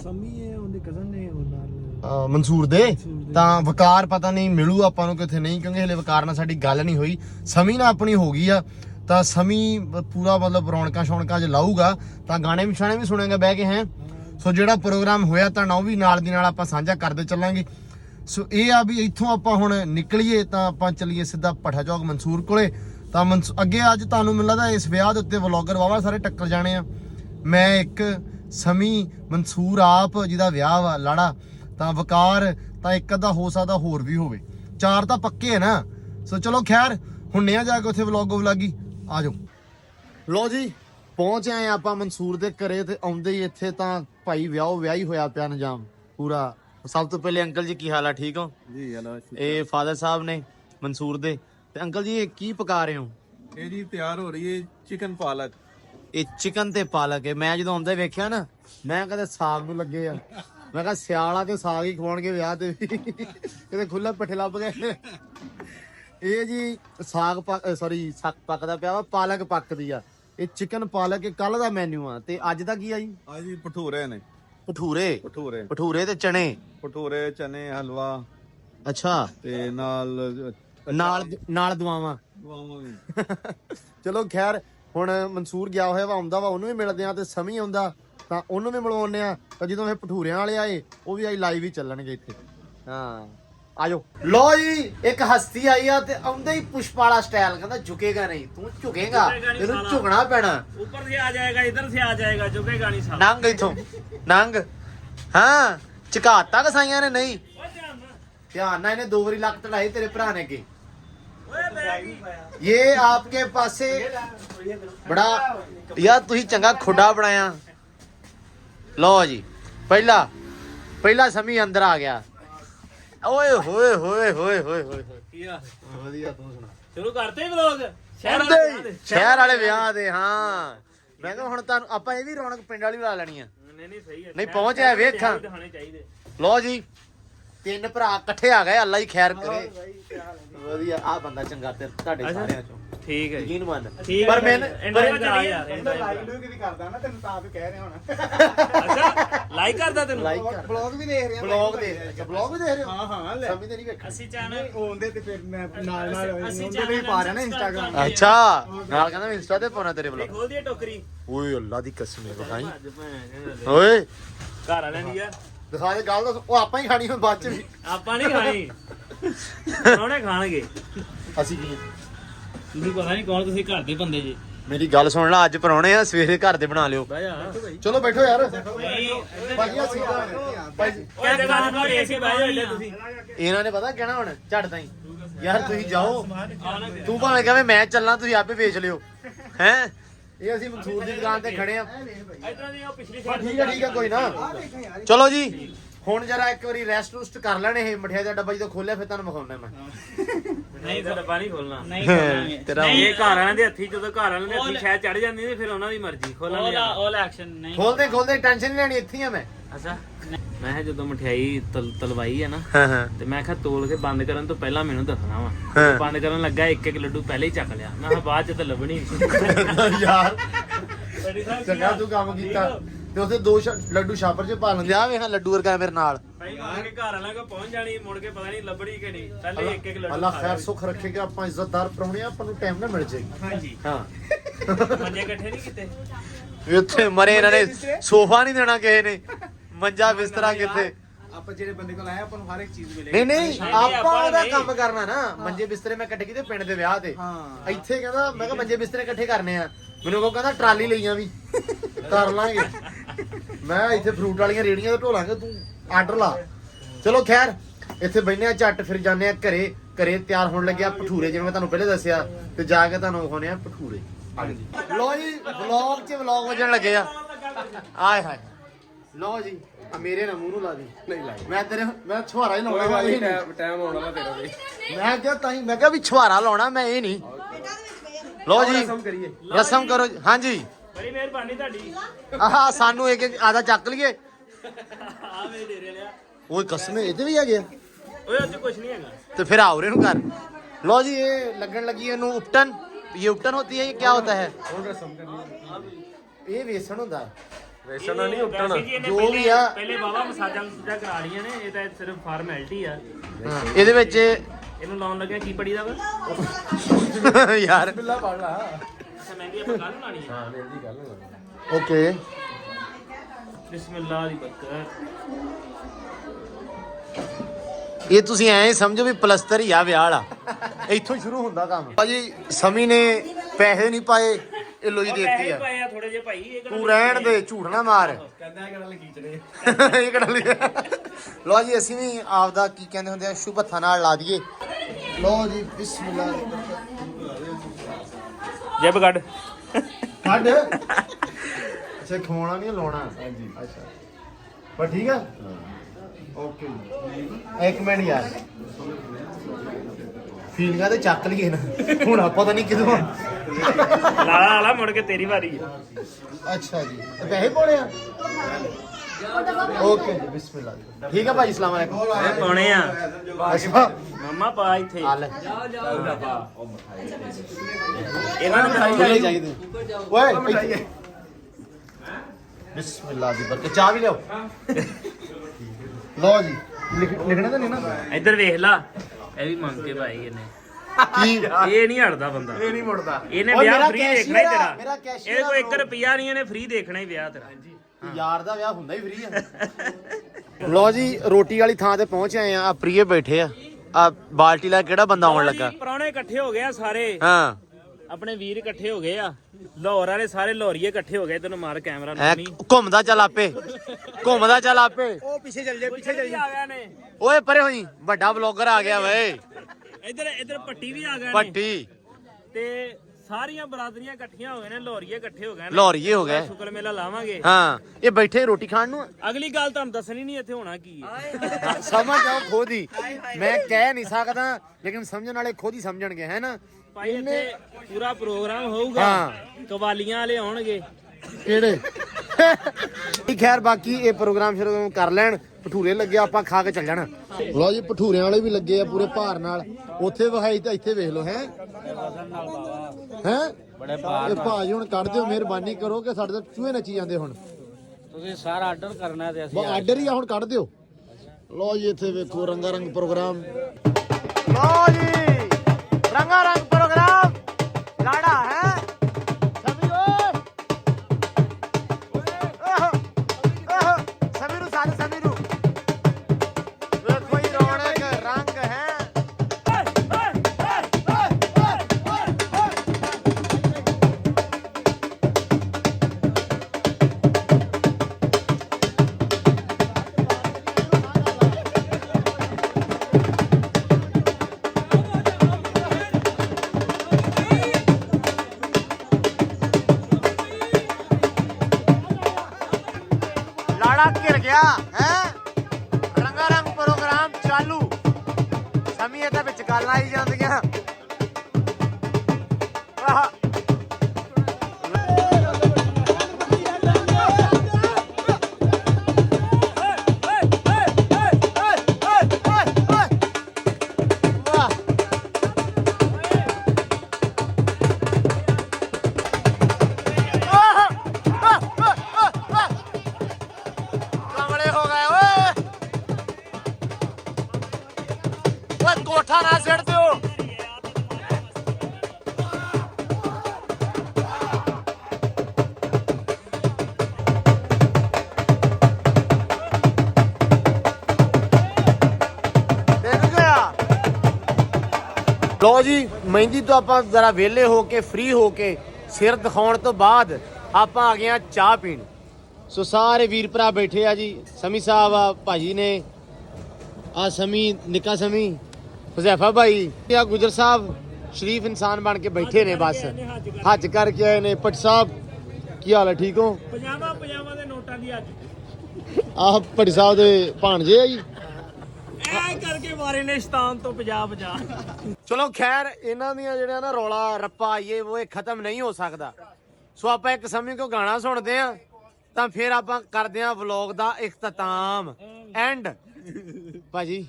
[SPEAKER 5] ਸਮੀ ਹੈ ਉਹਦੇ ਕਜ਼ਨ ਨੇ ਉਹ ਨਾਲ।
[SPEAKER 2] ਮਨਸੂਰ ਦੇ। ਤਾਂ ਵਕਾਰ ਪਤਾ ਨਹੀਂ ਮਿਲੂ ਆਪਾਂ ਨੂੰ ਕਿੱਥੇ ਨਹੀਂ ਕਿਉਂਕਿ ਹਲੇ ਵਕਾਰ ਨਾਲ ਸਾਡੀ ਗੱਲ ਨਹੀਂ ਹੋਈ। ਸਮੀ ਨਾਲ ਆਪਣੀ ਹੋ ਗਈ ਆ। ਤਾਂ ਸਮੀ ਪੂਰਾ ਮਤਲਬ ਰੌਣਕਾਂ ਸ਼ੌਣਕਾਂ 'ਚ ਲਾਊਗਾ। ਤਾਂ ਗਾਣੇ ਵੀ ਛਾਣੇ ਵੀ ਸੁਣਾਂਗੇ ਬਹਿ ਕੇ ਹੈ। ਸੋ ਜਿਹੜਾ ਪ੍ਰੋਗਰਾਮ ਹੋਇਆ ਤਾਂ ਨਾ ਉਹ ਵੀ ਨਾਲ ਦੀ ਨਾਲ ਆਪਾਂ ਸਾਂਝਾ ਕਰਦੇ ਚੱਲਾਂਗੇ। ਸੋ ਇਹ ਆ ਵੀ ਇੱਥੋਂ ਆਪਾਂ ਹੁਣ ਨਿਕਲੀਏ ਤਾਂ ਆਪਾਂ ਚੱਲੀਏ ਸਿੱਧਾ ਪਠਾ ਚੌਕ ਮਨਸੂਰ ਕੋਲੇ। ਤਾਂ ਮਨਸੂ- ਅੱਗੇ ਅੱਜ ਤੁਹਾਨੂੰ ਮੈਨੂੰ ਲੱਗਦਾ ਇਸ ਵਿਆਹ ਦੇ ਉੱਤੇ ਵਲੌਗਰ ਵਾਵਾ ਸਾਰੇ ਟੱਕਰ ਜਾਣੇ ਆ। ਮੈਂ ਇੱਕ ਸਮੀ ਮਨਸੂਰ ਆਪ ਜਿਹਦਾ ਵਿਆਹ ਵਾ, ਲਾੜਾ। ਤਾਂ ਵਕਾਰ ਤਾਂ ਇੱਕ ਅੱਧਾ ਹੋ ਸਕਦਾ ਹੋਰ ਵੀ ਹੋਵੇ। ਚਾਰ ਤਾਂ ਪੱਕੇ ਹੈ ਨਾ। ਸੋ ਚਲੋ ਖੈਰ, ਹੁਣ ਆ ਜਾ ਕੇ ਉੱਥੇ ਵਲੌਗ ਵਲਾਗੀ। ਆ ਜਾਓ ਲੋ ਜੀ, ਪਹੁੰਚ ਆਏ ਆਪਾਂ ਮਨਸੂਰ ਦੇ ਘਰੇ ਤੇ ਆਉਂਦੇ ਹੀ ਇੱਥੇ ਤਾਂ ਭਾਈ ਵਿਆਹ ਵਿਆਹ ਹੀ ਹੋਇਆ ਪਿਆ ਨਿਜਾਮ, ਪੂਰਾ। ਸਭ ਤੋਂ ਪਹਿਲੇ ਅੰਕਲ ਜੀ ਕੀ ਹਾਲ ਆ ਠੀਕ ਹੋ?
[SPEAKER 5] ਜੀ ਹਲੋ
[SPEAKER 2] ਇਹ ਫਾਦਰ ਸਾਹਿਬ ਨੇ ਮਨਸੂਰ ਦੇ। ਤੇ ਅੰਕਲ ਜੀ ਇਹ ਕੀ ਪਕਾ ਰਹੇ ਹੋ?
[SPEAKER 5] ਇਹ ਜੀ ਤਿਆਰ ਹੋ ਰਹੀ ਹੈ ਚਿਕਨ ਪਾਲਕ।
[SPEAKER 2] ਇਹ ਚਿਕਨ ਤੇ ਪਾਲਕ ਹੈ ਮੈਂ ਜਦੋਂ ਆਉਂਦੇ ਵੇਖਿਆ ਨਾ ਮੈਂ ਕਦੇ ਸਾਗ ਨੂੰ ਲੱਗੇ ਆ। ਮੈਂ ਕਿਹਾ ਸਿਆਲਾ ਤੇ ਸਾਗ ਹੀ ਖਵਾਉਣਗੇ ਵਿਆਹ ਤੇ ਵੀ। ਕਿਤੇ ਖੁੱਲਾ ਪੱਠੇ ਲੱਭ ਗਏ। ਇਹ ਜੀ ਸਾਗ ਸੌਰੀ ਸਾਗ ਪੱਕਦਾ ਪਿਆ ਵਾ ਪਾਲਕ ਪੱਕਦੀ ਆ। ਇਹ ਚਿਕਨ ਪਾਲਕ ਕੱਲ ਦਾ ਮੈਨੂ ਆ। ਤੇ ਅੱਜ ਦਾ ਕੀ ਆ ਜੀ?
[SPEAKER 5] ਆ ਜੀ ਭਟੂਰੇ ਨੇ।
[SPEAKER 2] ਭਠੂਰੇ।
[SPEAKER 5] ਭਟੂਰੇ
[SPEAKER 2] ਭਠੂਰੇ ਤੇ ਚਣੇ
[SPEAKER 5] ਭਟੂਰੇ ਚਨੇ ਹਲਵਾ।
[SPEAKER 2] ਅੱਛਾ।
[SPEAKER 5] ਤੇ ਨਾਲ
[SPEAKER 2] ਨਾਲ ਨਾਲ ਦੁਆਵਾਂ।
[SPEAKER 5] ਦੁਆਵਾਂ ਵੀ।
[SPEAKER 2] ਚਲੋ ਖੈਰ ਹੁਣ ਮਨਸੂਰ ਗਿਆ ਹੋਇਆ ਵਾ ਆਉਂਦਾ ਵਾ ਉਹਨੂੰ ਵੀ ਮਿਲਦੇ ਆ ਤੇ ਸਮੀ ਆਉਂਦਾ ਤਾਂ ਉਹਨੂੰ ਵੀ ਮਿਲਵਾਉਂਦੇ ਆ ਤਾਂ ਜਦੋਂ ਇਹ ਭਟੂਰਿਆਂ ਵਾਲੇ ਆਏ ਉਹ ਵੀ ਆਈ ਲਾਈਵ ਹੀ ਚੱਲਣਗੇ ਇੱਥੇ। ਹਾਂ। ਆਜੋ ਲੋ ਜੀ ਇੱਕ ਹਸਤੀ ਆਈ ਆ ਤੇ ਆਉਂਦਾ ਹੀ ਪੁਸ਼ਪਾਲਾ ਸਟਾਈਲ ਕਹਿੰਦਾ ਝੁਕੇਗਾ ਨਹੀਂ ਤੂੰ ਝੁਕੇਗਾ ਤੈਨੂੰ ਝੁਕਣਾ ਪੈਣਾ
[SPEAKER 4] ऊपर से आ जाएगा इधर से आ जाएगा झुकेगा नहीं साला
[SPEAKER 2] ਨੰਗ ਇਥੋਂ ਨੰਗ ਹਾਂ ਝਕਾਤਾ ਕਸਾਈਆਂ ਨੇ ਨਹੀਂ ਧਿਆਨ ਨਾਲ ਇਹਨੇ ਦੋ ਵਾਰੀ ਲੱਕ ਤੜਾਈ ਤੇਰੇ ਭਰਾ ਨੇ ਅੱਗੇ ਇਹ ਆਪਕੇ ਪਾਸੇ ਬੜਾ ਯਾਰ ਤੁਸੀਂ ਚੰਗਾ ਖੁੱਡਾ ਬਣਾਇਆ ਲਓ ਜੀ ਪਹਿਲਾ ਪਹਿਲਾ ਸਮੀ ਅੰਦਰ ਆ ਗਿਆ ਓਏ ਹੋਏ ਹੋਏ ਹੋਏ ਹੋਏ ਹੋਏ
[SPEAKER 4] ਹੋਏ। ਕੀ ਆ?
[SPEAKER 2] ਵਧੀਆ ਤੂੰ ਸੁਣਾ।
[SPEAKER 4] ਸ਼ੁਰੂ ਕਰਤੇ
[SPEAKER 2] ਵਲੌਗ
[SPEAKER 4] ਸ਼ਹਿਰ
[SPEAKER 2] ਵਾਲੇ ਸ਼ਹਿਰ ਵਾਲੇ ਵਿਆਹ ਦੇ ਹਾਂ। ਮੈਂ ਕਿਹਾ ਹੁਣ ਤੁਹਾਨੂੰ ਆਪਾਂ ਇਹ ਵੀ ਰੌਣਕ ਪਿੰਡ ਵਾਲੀ ਲਾ ਲੈਣੀ ਆ। ਨਹੀਂ
[SPEAKER 4] ਨਹੀਂ
[SPEAKER 2] ਸਹੀ ਹੈ
[SPEAKER 4] ਨਹੀਂ ਪਹੁੰਚਿਆ
[SPEAKER 2] ਵੇਖਾਂ। ਲੋ ਜੀ। ਤਿੰਨ ਭਰਾ ਇਕੱਠੇ ਆ ਗਏ ਅੱਲਾ ਹੀ ਖੈਰ ਕਰੇ। ਵਧੀਆ ਆ ਬੰਦਾ ਚੰਗਾ ਤੇ ਤੁਹਾਡੇ ਸਾਰਿਆਂ ਚੋਂ।
[SPEAKER 4] ਠੀਕ ਹੈ
[SPEAKER 2] ਯਕੀਨ ਮੰਨ। ਪਰ ਮੈਂ ਪਰ
[SPEAKER 4] ਇਹਦਾ ਲਾਈਕ ਲੂਕ
[SPEAKER 5] ਵੀ ਕਰਦਾ ਨਾ ਤੈਨੂੰ ਤਾਂ ਵੀ ਕਹਿ ਰਿਹਾ ਹੁਣ।
[SPEAKER 4] ਅੱਛਾ ਲਾਈਕ ਕਰਦਾ ਤੈਨੂੰ?
[SPEAKER 5] ਬਲੌਗ ਵੀ ਦੇਖ ਰਿਹਾ
[SPEAKER 2] ਬਲੌਗ ਦੇਖ ਬਲੌਗ ਵੀ ਦੇਖ ਰਿਹਾ? ਹਾਂ
[SPEAKER 5] ਹਾਂ ਲੈ।
[SPEAKER 2] ਸਮਝ ਨਹੀਂ ਵੇਖਿਆ
[SPEAKER 4] ਅਸੀਂ ਚੈਨਲ
[SPEAKER 5] ਉਹਦੇ ਤੇ ਫਿਰ ਮੈਂ ਨਾਲ ਨਾਲ
[SPEAKER 4] ਅਸੀਂ
[SPEAKER 5] ਚੈਨਲ ਤੇ ਪਾ ਰਿਹਾ ਨਾ ਇੰਸਟਾਗ੍ਰam
[SPEAKER 2] ਅੱਛਾ ਨਾਲ ਕਹਿੰਦਾ ਮੈਂ ਇੰਸਟਾ ਤੇ ਪਾਉਣਾ ਤੇਰੇ ਬਲੌਗ
[SPEAKER 4] ਖੋਲ ਦੀ ਟੋਕਰੀ।
[SPEAKER 2] ਓਏ ਅੱਲਾ ਦੀ ਕਸਮ ਹੈ ਭਾਈ। ਓਏ।
[SPEAKER 4] ਘਰ ਵਾਲਿਆਂ ਦੀ ਆ।
[SPEAKER 2] ਦਿਖਾ ਦੇ ਗੱਲ ਦੱਸ ਉਹ ਆਪਾਂ ਹੀ ਖਾਣੀ ਹੁਣ ਬਾਅਦ ਚ ਵੀ।
[SPEAKER 4] ਆਪਾਂ ਨਹੀਂ ਖਾਣੀ। ਉਹਨੇ ਖਾਣਗੇ?
[SPEAKER 2] ਅਸੀਂ ਕੀ
[SPEAKER 4] ਤੁਸੀਂ ਪਤਾ ਨਹੀਂ ਕੌਣ ਤੁਸੀਂ ਘਰ ਦੇ ਬੰਦੇ ਜੀ।
[SPEAKER 2] ਮੇਰੀ ਗੱਲ ਸੁਣ ਲੈ ਅੱਜ ਪਰੌਣੇ ਆ ਸਵੇਰੇ ਘਰ ਦੇ ਬਣਾ ਲਿਓ।
[SPEAKER 4] ਬਹਿ ਜਾ।
[SPEAKER 2] ਚਲੋ ਬੈਠੋ ਯਾਰ।
[SPEAKER 4] ਨਹੀਂ
[SPEAKER 2] ਭਾਜੀ ਅਸੀਂ ਭਾਜੀ
[SPEAKER 4] ਉਹ ਜਗ੍ਹਾ ਨੂੰ ਏ ਕੇ ਬਹਿ ਜਾ ਇੱਥੇ ਤੁਸੀਂ।
[SPEAKER 2] ਇਹਨਾਂ ਨੇ ਪਤਾ ਕਹਿਣਾ ਹੁਣ ਝੱਟ ਤਾਈ। ਯਾਰ ਤੁਸੀਂ ਜਾਓ। ਤੂੰ ਭਾਵੇਂ ਕਹਵੇਂ ਮੈਂ ਚੱਲਾਂ ਤੁਸੀਂ ਆਪੇ ਵੇਚ ਲਿਓ। ਹੈ? ਇਹ ਅਸੀਂ ਮਨਸੂਰ ਦੀ ਦੁਕਾਨ ਤੇ ਖੜੇ ਆ।
[SPEAKER 4] ਇਦਾਂ ਦੀ ਉਹ ਪਿਛਲੀ ਸਾਈਡ
[SPEAKER 2] ਠੀਕ ਆ ਠੀਕ ਆ ਕੋਈ ਨਾ। ਚਲੋ ਜੀ ਹੁਣ ਜਰਾ ਇੱਕ ਵਾਰੀ ਰੈਸਟ ਰੂਸਟ ਕਰ ਲੈਣੇ ਇਹ ਮਠਿਆਈ ਦਾ ਡੱਬਾ ਜਦੋਂ ਖੋਲਿਆ ਫਿਰ ਤੁਹਾਨੂੰ ਵਿਖਾਉਣਾ ਮੈਂ।
[SPEAKER 4] ਨਹੀਂ ਤਾਂ ਡੱਬਾ ਨਹੀਂ ਖੋਲਣਾ
[SPEAKER 2] ਨਹੀਂ ਤੇਰਾ
[SPEAKER 4] ਇਹ ਘਰ ਵਾਲਿਆਂ ਦੇ ਹੱਥੀ ਜਦੋਂ ਘਰ ਵਾਲਿਆਂ ਦੇ ਹੱਥੀ ਸ਼ਾਇਦ ਚੜ ਜਾਂਦੀ ਨੇ ਫਿਰ ਉਹਨਾਂ ਦੀ ਮਰਜ਼ੀ ਖੋਲਣ ਦੀ
[SPEAKER 6] ਆਲ ਐਕਸ਼ਨ ਨਹੀਂ
[SPEAKER 2] ਖੋਲਦੇ ਖੋਲਦੇ ਟੈਨਸ਼ਨ ਨਹੀਂ ਲੈਣੀ ਇੱਥੇ ਹੀ ਆ ਮੈਂ।
[SPEAKER 4] ਅੱਛਾ। ਮੈਂ ਕਿਹਾ ਜਦੋਂ ਮਠਿਆਈ ਤਲ ਤਲਵਾਈ ਹੈ ਨਾ
[SPEAKER 2] ਹਾਂ ਹਾਂ।
[SPEAKER 4] ਤੇ ਮੈਂ ਕਿਹਾ ਤੋਲ ਕੇ ਬੰਦ ਕਰਨ ਤੋਂ ਪਹਿਲਾਂ ਮੈਨੂੰ ਦੱਸਣਾ ਵਾ।
[SPEAKER 2] ਹਾਂ।
[SPEAKER 4] ਬੰਦ ਕਰਨ ਲੱਗਾ ਇੱਕ ਇੱਕ ਲੱਡੂ ਪਹਿਲੇ ਹੀ ਚੱਕ ਲਿਆ। ਮੈਂ ਕਿਹਾ ਬਾਅਦ ਚ ਤਾਂ ਲੱਭਣੀ ਨਹੀਂ
[SPEAKER 2] ਯਾਰ। ਚੰਗਾ ਤੂੰ ਕੰਮ ਕੀਤਾ। ਤੇ ਉੱਥੇ ਦੋ ਲੱਡੂ ਛਾਪਰ ਚ ਪਾ ਲੈਂਦੇ। ਆ ਵੇਖਾਂ ਲੱਡੂ ਵਰਗਾ ਮੇਰੇ ਨਾਲ।
[SPEAKER 4] ਭਾਈ ਕੇ ਘਰ ਵਾਲਿਆਂ ਕੋ ਪਹੁੰਚ ਜਾਣੀ ਮੁੜ ਕੇ ਪਤਾ ਨਹੀਂ ਲੱਭਣੀ ਕਿ ਨਹੀਂ। ਪਹਿਲੇ ਇੱਕ ਇੱਕ ਲੱਡੂ
[SPEAKER 2] ਅੱਲਾ
[SPEAKER 4] ਖਾ
[SPEAKER 2] ਖੈਰ
[SPEAKER 4] ਲਏ।
[SPEAKER 2] ਸੁਖ ਰੱਖੇਗਾ ਆਪਾਂ ਇੱਜ਼ਤਦਾਰ ਪਰੌਣੇ ਆ ਆਪਾਂ ਨੂੰ ਟਾਈਮ ਨਾ ਮਿਲ ਜਾਏਗੀ
[SPEAKER 4] ਹਾਂਜੀ।
[SPEAKER 2] ਹਾਂ।
[SPEAKER 4] ਮੰਜੇ ਇਕੱਠੇ ਨਹੀਂ ਕੀਤੇ?
[SPEAKER 2] ਇੱਥੇ ਮਰੇ ਇਹਨਾਂ ਨੇ ਸੋਫਾ ਨਹੀਂ ਦੇਣਾ ਕਿਸੇ ਨੇ। ਮੰਜਾ ਬਿਸਤਰਾ ਕਿੱਥੇ?
[SPEAKER 5] ਆਪਾਂ ਜਿਹੜੇ ਬੰਦੇ ਕੋਲ ਆਏ ਆਪਾਂ ਨੂੰ ਹਰ ਇੱਕ ਚੀਜ਼ ਮਿਲੇਗੀ।
[SPEAKER 2] ਨਹੀਂ ਨਹੀਂ ਆਪਾਂ ਉਹਦਾ। ਕੰਮ ਕਰਨਾ ਨਾ। ਮੰਜੇ ਬਿਸਤਰੇ ਮੈਂ ਇਕੱਠੇ ਕੀਤੇ ਪਿੰਡ ਦੇ ਵਿਆਹ ਤੇ।
[SPEAKER 5] ਹਾਂ।
[SPEAKER 2] ਇੱਥੇ ਕਹਿੰਦਾ ਮੈਂ ਕਿਹਾ ਮੰਜੇ ਬਿਸਤਰੇ ਇਕੱਠੇ ਕਰਨੇ ਆ। ਮੈਨੂੰ ਕੋ ਕਹਿੰਦਾ ਟਰਾਲੀ ਲਈਆਂ ਵੀ। ਕਰ ਲਾਂਗੇ। ਮੈਂ ਇੱਥੇ ਫਰੂਟ ਵਾਲੀਆਂ ਰੇੜੀਆਂ ਤੇ ਢੋਲਾਂਗੇ ਤੂੰ ਆਰਡਰ ਲਾ। ਚਲੋ ਖੈਰ ਇੱਥੇ ਬੈਠਨੇ ਆ ਝੱਟ ਫਿਰ ਜਾਂਦੇ ਆ ਘਰੇ। ਘਰੇ ਤਿਆਰ ਹੋਣ ਲੱਗਿਆ ਭਠੂਰੇ ਜਿਵੇਂ ਮੈਂ ਤੁਹਾਨੂੰ ਪਹਿਲੇ ਦੱਸਿਆ। ਤੇ ਜਾ ਕੇ ਤੁਹਾਨੂੰ ਵਿਖਾਉਣੇ ਆ ਭਠੂਰੇ। ਲੋ ਜੀ ਵਲੌਗ 'ਚ ਵਲੌਗ ਵਜਣ ਲੱਗੇ ਆ। ਆਏ ਹਾਏ। ਲਓ ਜੀ ਆ ਮੇਰੇ ਨਾਲ ਮੂੰਹ ਲਾ ਦੀ। ਨਹੀਂ ਲਾਈ। ਮੈਂ ਤੇਰੇ ਮੈਂ ਛੁਹਾਰਾ ਹੀ ਲਾਉਣਾ ਵਾਲੀ ਨਹੀਂ
[SPEAKER 5] ਟਾਈਮ ਟਾਈਮ ਆਉਣ ਵਾਲਾ ਤੇਰਾ ਵੀ।
[SPEAKER 2] ਮੈਂ ਕਿਹਾ ਤਾਂ ਹੀ ਮੈਂ ਕਿਹਾ ਵੀ ਛੁਹਾਰਾ ਲਾਉਣਾ ਮੈਂ ਇਹ ਨਹੀਂ। ਲਓ ਜੀ। ਰਸਮ ਕਰੋ ਹਾਂਜੀ।
[SPEAKER 4] ਬੜੀ ਮਿਹਰਬਾਨੀ ਤੁਹਾਡੀ।
[SPEAKER 2] ਆਹ ਸਾਨੂੰ ਇੱਕ ਆਦਾ ਚੱਕ ਲਈਏ।
[SPEAKER 4] ਆ ਮੇਰੇ ਡੇਰੇ ਲਿਆ
[SPEAKER 2] ਓਏ ਕਸਮੇ ਇਹਦੇ ਵੀ ਹੈਗੇ ਆ।
[SPEAKER 4] ਓਏ ਅੱਜ ਕੁਝ ਨਹੀਂ ਹੈਗਾ।
[SPEAKER 2] ਤੇ ਫਿਰ ਆਓ ਨੂੰ ਕਰ। ਲਓ ਜੀ ਇਹ ਲੱਗਣ ਲੱਗੀ ਇਹਨੂੰ ਉਪਟਨ। ਇਹ ਉਪਟਨ ਹੁੰਦੀ ਹੈ ਇਹ ਕੀ ਹੁੰਦਾ ਹੈ? ਹੁਣ ਰਸਮ ਕਰਨੀ। ਇਹ
[SPEAKER 4] ਵੇਸਣ ਹੁੰਦਾ। ਹੈ ਨਹੀਂ ਉੱਟਣਾ
[SPEAKER 2] ਜੋ ਵੀ ਆ
[SPEAKER 4] ਪਹਿਲੇ ਬਾਬਾ ਮਸਾਜਾਂ ਮਸੂਜਾਂ ਕਰਾ ਲੀਆਂ ਨੇ ਇਹ ਤਾਂ ਸਿਰਫ ਫਾਰਮੈਲਿਟੀ ਆ।
[SPEAKER 2] ਹਾਂ, ਇਹਦੇ ਵਿੱਚ
[SPEAKER 4] ਇਹਨੂੰ ਲਾਉਣ ਲੱਗਿਆ ਕੀ ਪੜੀ ਦਾ ਵਾ?
[SPEAKER 2] ਯਾਰ।
[SPEAKER 5] ਬਿੱਲਾ ਪੜ ਲਾ।
[SPEAKER 4] ਅੱਛਾ ਮਹਿੰਦੀ ਆਪਾਂ ਕੱਲ ਲਾਣੀ ਆ।
[SPEAKER 5] ਹਾਂ ਮੇਰੀ ਗੱਲ
[SPEAKER 2] ਓਕੇ।
[SPEAKER 4] ਬਿਸਮਿਲ੍ਲਾ ਦੀ ਬਰਕਤ।
[SPEAKER 2] ਇਹ ਤੁਸੀਂ ਐਂ ਸਮਝੋ ਵੀ ਪਲਸਤਰ ਹੀ ਆ ਵਿਆਹ ਵਾਲਾ। ਇੱਥੋਂ ਹੀ ਸ਼ੁਰੂ ਹੁੰਦਾ ਕੰਮ। ਭਾਜੀ ਸਮੀ ਨੇ ਪੈਸੇ ਨਹੀਂ ਪਾਏ। ਇਹ ਲੋਈ ਦੇਤੀ ਆ।
[SPEAKER 4] ਪਾਏ ਆ ਥੋੜੇ ਜਿਹੇ ਭਾਈ ਇਹ
[SPEAKER 2] ਤੂੰ ਰਹਿਣ ਦੇ ਝੂਠ ਨਾ ਮਾਰ।
[SPEAKER 5] ਕਹਿੰਦਾ ਹੈ ਕਿਹੜਾ ਲਕੀਚੜੇ
[SPEAKER 2] ਇਹ ਕਿਹੜਾ ਲਿਆ ਲੋ ਜੀ ਅਸੀਂ ਵੀ ਆਪਦਾ ਕੀ ਕਹਿੰਦੇ ਹੁੰਦੇ ਆ ਸ਼ੁਭ ਹੱਥਾਂ ਨਾਲ ਲਾ ਦਈਏ। ਲੋ ਜੀ ਬਿਸਮਿਲ੍ਲਾ
[SPEAKER 4] ਜੇਬ ਕੱਢ
[SPEAKER 2] ਕੱਢ ਅੱਛਾ ਖਵਾਉਣਾ ਨਹੀਂ ਲਾਉਣਾ। ਹਾਂਜੀ। ਅੱਛਾ। ਪਰ ਠੀਕ ਆ? ਓਕੇ ਇੱਕ ਮਿੰਟ ਯਾਰ। ਫੀਲਿੰਗਾਂ ਤੇ ਚੱਕ ਲਈਏ ਨਾ। ਹੁਣ ਆਪਾਂ ਤਾਂ ਨਹੀਂ ਕਿਦੋਂ
[SPEAKER 4] ਲਾ ਲਾ ਲਾ ਮੁੜ ਕੇ ਤੇਰੀ ਵਾਰੀ ਆ।
[SPEAKER 2] ਅੱਛਾ ਜੀ। ਤੇ ਪੈਸੇ ਪਾਉਣੇ ਆ? ਓਕੇ। ਜੀ ਬਿਸਮਿਲ੍ਲਾ ਜੀ ਠੀਕ ਆ ਭਾਈ ਸਲਾਮ ਅਲੈਕੁਮ।
[SPEAKER 4] ਇਹ ਪਾਉਣੇ ਆ।
[SPEAKER 2] ਅੱਛਾ।
[SPEAKER 4] ਮੰਮਾ ਪਾ ਇੱਥੇ।
[SPEAKER 2] ਆ ਲੈ।
[SPEAKER 4] ਇਹਨਾਂ ਨੂੰ ਖਾਈ
[SPEAKER 2] ਖੁੱਲੇ ਚਾਹੀਦੇ। ਓਏ ਇੱਥੇ। ਬਿਸਮਿਲ੍ਲਾ ਦੀ ਬਰਕਤ। ਚਾਹ ਵੀ ਲਿਓ ਲਓ ਜੀ। ਲਿਖ- ਲਿਖਣਾ ਤਾਂ ਨਹੀਂ ਨਾ
[SPEAKER 4] ਇੱਧਰ ਵੇਖ ਲਾ। ਇਹ ਵੀ ਮੰਗ ਕੇ ਭਾਈ ਇਹਨੇ।
[SPEAKER 2] ਕੀ
[SPEAKER 4] ਇਹ ਨਹੀਂ ਹਟਦਾ ਬੰਦਾ।
[SPEAKER 5] ਇਹ ਨਹੀਂ ਮੁੜਦਾ।
[SPEAKER 4] ਇਹਨੇ
[SPEAKER 2] ਓਏ
[SPEAKER 4] ਵਿਆਹ
[SPEAKER 2] ਮੇਰਾ
[SPEAKER 4] ਫ੍ਰੀ ਦੇਖਣਾ ਹੀ
[SPEAKER 2] cashier ਆ, ਮੇਰਾ
[SPEAKER 4] ਤੇਰਾ।
[SPEAKER 2] cashier
[SPEAKER 4] ਇਹ ਕੋਈ
[SPEAKER 2] ਆ
[SPEAKER 4] 1
[SPEAKER 2] bro।
[SPEAKER 4] ਰੁਪਿਆ ਨਹੀਂ ਇਹਨੇ ਫ੍ਰੀ ਦੇਖਣਾ ਹੀ ਵਿਆਹ ਤੇਰਾ।
[SPEAKER 2] ਯਾਰ ਦਾ ਵਿਆਹ ਹੁੰਦਾ ਹੀ ਫ੍ਰੀ ਆ। ਲਓ ਜੀ ਰੋਟੀ ਵਾਲੀ ਥਾਂ ਤੇ ਪਹੁੰਚ ਆਏ ਆ। ਆ ਪ੍ਰੀਏ ਬੈਠੇ ਆ। ਆ ਬਾਲਟੀ ਲੈ ਕਿਹੜਾ ਬੰਦਾ ਆਉਣ ਲੱਗਾ?
[SPEAKER 4] ਪਰੌਣੇ ਇਕੱਠੇ ਹੋ ਗਏ ਆ ਸਾਰੇ।
[SPEAKER 2] ਹਾਂ।
[SPEAKER 4] ਆਪਣੇ ਵੀਰ ਇਕੱਠੇ ਹੋ ਗਏ ਆ। ਲਾਹੌਰ ਵਾਲੇ ਸਾਰੇ ਲਾਹੌਰੀਏ ਇਕੱਠੇ ਹੋ ਗਏ ਤੈਨੂੰ ਮਾਰ ਕੈਮਰਾ
[SPEAKER 2] ਐ
[SPEAKER 4] ਨਹੀਂ
[SPEAKER 2] ਘੁੰਮਦਾ ਚੱਲ ਆਪੇ। ਘੁੰਮਦਾ ਚੱਲ ਆਪੇ।
[SPEAKER 5] ਉਹ ਪਿੱਛੇ ਚੱਲ ਜਾ ਪਿੱਛੇ ਚੱਲ
[SPEAKER 4] ਆ ਗਿਆ ਨੇ।
[SPEAKER 2] ਓਏ ਪਰੇ ਹੋਈ। ਵੱਡਾ ਬਲੌਗਰ ਆ ਗਿਆ ਵੇ।
[SPEAKER 4] ਇੱਧਰ ਇੱਧਰ ਪੱਟੀ ਵੀ ਆ ਗਏ ਨੇ।
[SPEAKER 2] ਪੱਟੀ
[SPEAKER 4] ਤੇ ਸਾਰੀਆਂ ਬਰਾਦਰੀਆਂ ਇਕੱਠੀਆਂ ਹੋ ਗਏ ਨੇ ਲਾਹੌਰੀਏ ਇਕੱਠੇ ਹੋ ਗਏ ਨੇ।
[SPEAKER 2] ਲਾਹੌਰੀਏ ਹੋ ਗਏ।
[SPEAKER 4] ਸ਼ੁਕਰ ਮੇਲਾ ਲਾਵਾਂਗੇ।
[SPEAKER 2] ਹਾਂ ਇਹ ਬੈਠੇ ਰੋਟੀ ਖਾਣ ਨੂੰ।
[SPEAKER 4] ਅਗਲੀ ਗੱਲ ਤੁਹਾਨੂੰ ਦੱਸਣੀ ਨਹੀਂ ਇੱਥੇ ਹੋਣਾ ਕੀ ਹੈ।
[SPEAKER 2] ਸਮਝ ਜਾਓ ਖੁਦ ਹੀ। ਮੈਂ ਕਹਿ ਨਹੀਂ ਸਕਦਾ ਲੇਕਿਨ ਸਮਝਣ ਵਾਲੇ ਖੁਦ ਹੀ ਸਮਝਣਗੇ ਹੈ ਨਾ?
[SPEAKER 4] ਭਾਈ ਇੱਥੇ ਪੂਰਾ ਪ੍ਰੋਗਰਾਮ ਹੋਊਗਾ।
[SPEAKER 2] ਹਾਂ।
[SPEAKER 4] ਕਵਾਲੀਆਂ ਵਾਲੇ ਆਉਣਗੇ।
[SPEAKER 2] ਕਿਹੜੇ? ਠੀਕ ਖੈਰ ਬਾਕੀ ਇਹ ਪ੍ਰੋਗਰਾਮ ਸ਼ੁਰੂ ਕਰ ਲੈਣ। ਭਟੂਰੇ ਲੱਗੇ ਆਪਾਂ ਖਾ ਕੇ ਚੱਲ ਜਾਣਾ ਲਓ ਜੀ ਭਟੂਰਿਆਂ ਵਾਲੇ ਵੀ ਲੱਗੇ ਆ ਪੂਰੇ ਭਾਰ ਨਾਲ। ਉੱਥੇ ਵਿਖਾਈ ਤਾਂ ਇੱਥੇ ਵੇਖ ਲਓ ਹੈ? ਹੈ? ਬੜੇ ਭਾਰ ਇਹ ਭਾਜੀ ਹੁਣ ਕੱਢ ਦਿਓ ਮਿਹਰਬਾਨੀ ਕਰੋ ਕਿ ਸਾਡੇ ਤਾਂ ਚੂਹੇ ਨੱਚੀ ਜਾਂਦੇ ਹੁਣ।
[SPEAKER 4] ਤੁਸੀਂ ਸਾਰਾ ਆਰਡਰ ਕਰਨਾ ਤੇ
[SPEAKER 2] ਬਾ ਆਰਡਰ ਹੀ ਆ ਹੁਣ ਕੱਢ ਦਿਓ। ਲਓ ਜੀ ਇੱਥੇ ਵੇਖੋ ਰੰਗਾ ਰੰਗ ਪ੍ਰੋਗਰਾਮ। ਲਓ ਜੀ ਰੰਗਾ ਰੰਗ ਲਾੜਾ ਘਿਰ ਗਿਆ ਹੈ? ਰੰਗਾਰੰਗ ਪ੍ਰੋਗਰਾਮ ਚਾਲੂ। ਸਮੀ ਇਹਦੇ ਵਿੱਚ ਗੱਲ ਆਈ ਜਾਂਦੀਆਂ। ਲੋ ਜੀ ਮਹਿੰਦੀ ਤੋਂ ਆਪਾਂ ਜ਼ਰਾ ਵਿਹਲੇ ਹੋ ਕੇ ਫ੍ਰੀ ਹੋ ਕੇ ਸਿਰ ਦਿਖਾਉਣ ਤੋਂ ਬਾਅਦ ਆਪਾਂ ਆ ਗਏ ਆ ਚਾਹ ਪੀਣ। ਸੋ ਸਾਰੇ ਵੀਰ ਭਰਾ ਬੈਠੇ ਆ ਜੀ ਸਮੀ ਸਾਹਿਬ ਆ ਭਾਜੀ ਨੇ ਆ ਸਮੀ ਨਿੱਕਾ ਸਮੀ ਹੁਜ਼ੈਫਾ ਭਾਈ ਆ ਗੁਜਰ ਸਾਹਿਬ ਸ਼ਰੀਫ ਇਨਸਾਨ ਬਣ ਕੇ ਬੈਠੇ ਨੇ ਬਸ। ਹੱਜ ਕਰਕੇ ਆਏ ਨੇ। ਪਟ ਸਾਹਿਬ ਕੀ ਹਾਲ ਹੈ ਠੀਕ ਹੋ?
[SPEAKER 4] ਪਜਾਮਾ ਪਜਾਮਾ ਦੇ ਨੋਟਾਂ ਦੀ ਅੱਜ।
[SPEAKER 2] ਆਹ ਪਟ ਸਾਹਿਬ ਦੇ ਭਾਣਜੇ ਆ ਜੀ।
[SPEAKER 4] ਐ ਕਰਕੇ ਮਾਰੇ ਨੇ ਸ਼ਤਾਨ ਤੋਂ 50 50
[SPEAKER 2] ਚਲੋ ਖੈਰ ਇਹਨਾਂ ਦੀਆਂ ਜਿਹੜੀਆਂ ਨਾ ਰੌਲਾ ਰੱਪਾ ਇਹ ਉਹ ਇਹ ਖਤਮ ਨਹੀਂ ਹੋ ਸਕਦਾ। ਸੋ ਆਪਾਂ ਇੱਕ ਸਮੇਂ ਕੋ ਗਾਣਾ ਸੁਣਦੇ ਆ ਤਾਂ ਫਿਰ ਆਪਾਂ ਕਰਦੇ ਆ ਵਲੌਗ ਦਾ ਇਖਤਤਾਮ। ਐਂਡ ਭਾਜੀ।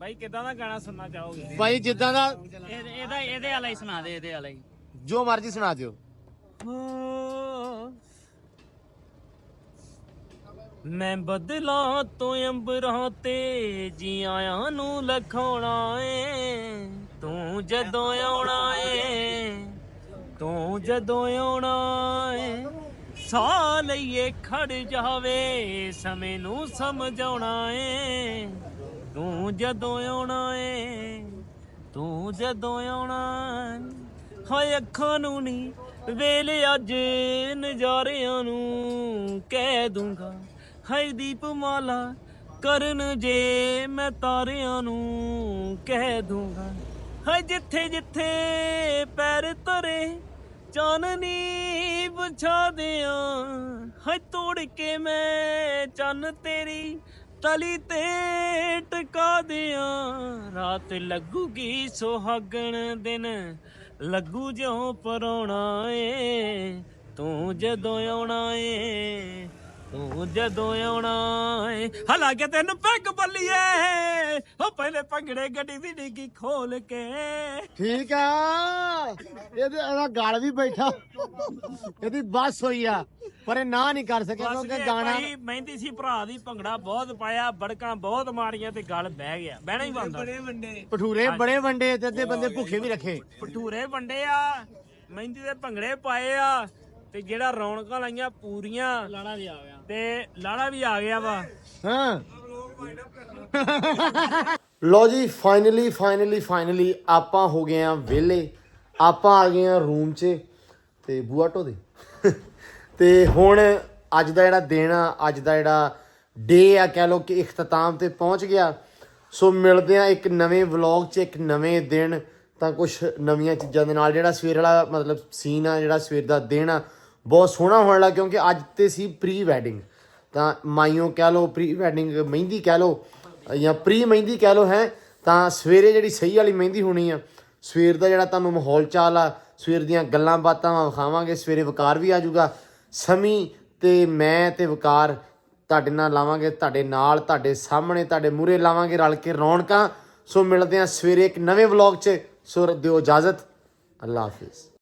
[SPEAKER 4] ਬਾਈ ਕਿਦਾਂ ਦਾ ਗਾਣਾ ਸੁਣਨਾ ਚਾਹੋਗੇ?
[SPEAKER 2] ਭਾਈ ਜਿੱਦਾਂ ਦਾ
[SPEAKER 6] ਇਹਦੇ ਇਹਦਾ ਇਹਦੇ ਵਾਲਾ ਹੀ ਸੁਣਾ ਦੇ ਇਹਦੇ ਵਾਲਾ ਹੀ।
[SPEAKER 2] ਜੋ ਮਰਜ਼ੀ ਸੁਣਾ ਦਿਓ।
[SPEAKER 4] ਮੈਂ ਬਦਲਾਂ ਤੋਂ ਅੰਬਰਾਂ ਤੇ ਜੀ ਆਇਆਂ ਨੂੰ ਲਖਾਉਣਾ ਏ। ਤੂੰ ਜਦੋਂ ਆਉਣਾ ਏ, ਤੂੰ ਜਦੋਂ ਆਉਣਾ ਏ ਸਾਹ ਲਈਏ ਖੜ ਜਾਵੇ, ਸਮੇਂ ਨੂੰ ਸਮਝਾਉਣਾ ਏ। ਤੂੰ ਜਦੋਂ ਆਉਣਾ ਏ, ਤੂੰ ਜਦੋਂ ਆਉਣਾ ਹਾਏ ਅੱਖਾਂ ਨੂੰ ਨਹੀਂ ਵੇਲੇ ਅੱਜ ਨਜ਼ਾਰਿਆਂ ਨੂੰ ਕਹਿ ਦੂੰਗਾ। ਹਾਏ ਦੀਪਮਾਲਾ ਕਰਨ ਜੇ ਮੈਂ ਤਾਰਿਆਂ ਨੂੰ ਕਹਿ ਦੂੰਗਾ। ਹਾਏ ਜਿੱਥੇ ਜਿੱਥੇ ਪੈਰ ਤਰੇ ਚਾਨਣੀ ਬੁਝਾ ਦਿਆਂ। ਹਾਏ ਤੋੜ ਕੇ ਮੈਂ ਚੰਨ ਤੇਰੀ ਤਲੀ ਤੇ ਟਿਕਾ ਦਿਆਂ। ਰਾਤ ਲੱਗੂਗੀ ਸੁਹਾਗਣ ਦਿਨ, ਲੱਗੂ ਜਿਉਂ ਪਰੋਣਾ ਏ, ਤੂੰ ਜਦੋਂ ਆਉਣਾ ਏ। ਤੂੰ ਜਦੋਂ ਆਉਣਾ ਏ। ਹਾਲਾਂਕਿ ਤੈਨੂੰ ਪੈਗ ਬੱਲੀਏ। ਉਹ ਪਹਿਲੇ ਪੰਗੜੇ ਗੱਡੀ ਦੀ ਡਿੱਗੀ ਖੋਲ ਕੇ।
[SPEAKER 2] ਠੀਕ ਆ। ਇਹਦੇ ਇਹਦਾ ਗਾਲ ਵੀ ਬੈਠਾ। ਇਹਦੀ ਬੱਸ ਹੋਈ ਆ। ਪਰ ਇਹ ਨਾ ਨਹੀਂ ਕਰ ਸਕਿਆ
[SPEAKER 4] ਬਸ
[SPEAKER 2] ਕਿਉਂਕਿ ਗਾਣਾ
[SPEAKER 4] ਭਾਈ ਮਹਿੰਦੀ ਸੀ ਭਰਾ ਦੀ ਭੰਗੜਾ ਬਹੁਤ ਪਾਇਆ ਬੜਕਾਂ ਬਹੁਤ ਮਾਰੀਆਂ ਤੇ ਗਲ ਬਹਿ ਗਿਆ। ਬਹਿਣਾ ਹੀ ਬੰਦਾ
[SPEAKER 2] ਭਟੂਰੇ ਬੜੇ ਵੰਡੇ। ਤੇ ਅੱਧੇ ਬੰਦੇ ਭੁੱਖੇ ਵੀ ਰੱਖੇ।
[SPEAKER 4] ਭਟੂਰੇ ਵੰਡੇ ਆ। ਮਹਿੰਦੀ ਦੇ ਭੰਗੜੇ ਪਾਏ ਆ। ਤੇ ਜਿਹੜਾ ਰੌਣਕਾਂ ਲਾਈਆਂ ਪੂਰੀਆਂ ਲਾੜਾ ਵੀ ਆ ਗਿਆ। ਤੇ ਲਾੜਾ ਵੀ ਆ ਗਿਆ ਵਾ।
[SPEAKER 2] ਹਾਂ। ਲੋ ਜੀ ਫਾਈਨਲੀ ਫਾਈਨਲੀ ਫਾਈਨਲੀ ਆਪਾਂ ਹੋ ਗਏ ਆ ਵਿਹਲੇ। ਆਪਾਂ ਆ ਗਏ ਆ ਰੂਮ 'ਚ ਤੇ ਬੂਆ ਢੋ ਦੇ ਤੇ ਹੁਣ ਅੱਜ ਦਾ ਜਿਹੜਾ ਦਿਨ ਆ ਅੱਜ ਦਾ ਜਿਹੜਾ ਡੇ ਆ ਕਹਿ ਲੋ ਕਿ ਇਖਤਤਾਮ ਤੇ ਪਹੁੰਚ ਗਿਆ। ਸੋ ਮਿਲਦੇ ਆ ਇੱਕ ਨਵੇਂ ਵਲੌਗ 'ਚ ਇੱਕ ਨਵੇਂ ਦਿਨ। ਤਾਂ ਕੁਝ ਨਵੀਆਂ ਚੀਜ਼ਾਂ ਦੇ ਨਾਲ ਜਿਹੜਾ ਸਵੇਰ ਵਾਲਾ ਮਤਲਬ ਸੀਨ ਆ ਜਿਹੜਾ ਸਵੇਰ ਦਾ ਦਿਨ ਆ ਬਹੁਤ ਸੋਹਣਾ ਹੋਣ ਲੱਗਾ ਕਿਉਂਕਿ ਅੱਜ ਤੇ ਸੀ ਪ੍ਰੀ ਵੈਡਿੰਗ। ਤਾਂ ਮਾਈਓ ਕਹਿ ਲੋ ਪ੍ਰੀ ਵੈਡਿੰਗ ਮਹਿੰਦੀ ਕਹਿ ਲੋ ਜਾਂ ਪ੍ਰੀ ਮਹਿੰਦੀ ਕਹਿ ਲੋ ਹੈ, ਤਾਂ ਸਵੇਰੇ ਜਿਹੜੀ ਸਹੀ ਵਾਲੀ ਮਹਿੰਦੀ ਹੋਣੀ ਆ, ਸਵੇਰ ਦਾ ਜਿਹੜਾ ਤੁਹਾਨੂੰ ਮਾਹੌਲ ਚਾਲ ਆ, ਸਵੇਰ ਦੀਆਂ ਗੱਲਾਂ ਬਾਤਾਂ ਵਿਖਾਵਾਂਗੇ, ਸਵੇਰੇ ਵਕਾਰ ਵੀ ਆ ਜਾਊਗਾ। ਸਮੀ ਤੇ ਮੈਂ ਤੇ ਵਕਾਰ ਤੁਹਾਡੇ ਨਾਲ ਲਾਵਾਂਗੇ, ਤੁਹਾਡੇ ਨਾਲ, ਤੁਹਾਡੇ ਸਾਹਮਣੇ, ਤੁਹਾਡੇ ਮੂਹਰੇ ਲਾਵਾਂਗੇ ਰਲ ਕੇ ਰੌਣਕਾਂ। ਸੋ ਮਿਲਦੇ ਆ ਸਵੇਰੇ ਇੱਕ ਨਵੇਂ ਵਲੌਗ 'ਚ। ਸੋ ਦਿਓ ਇਜਾਜ਼ਤ। ਅੱਲਾ ਹਾਫਿਜ਼।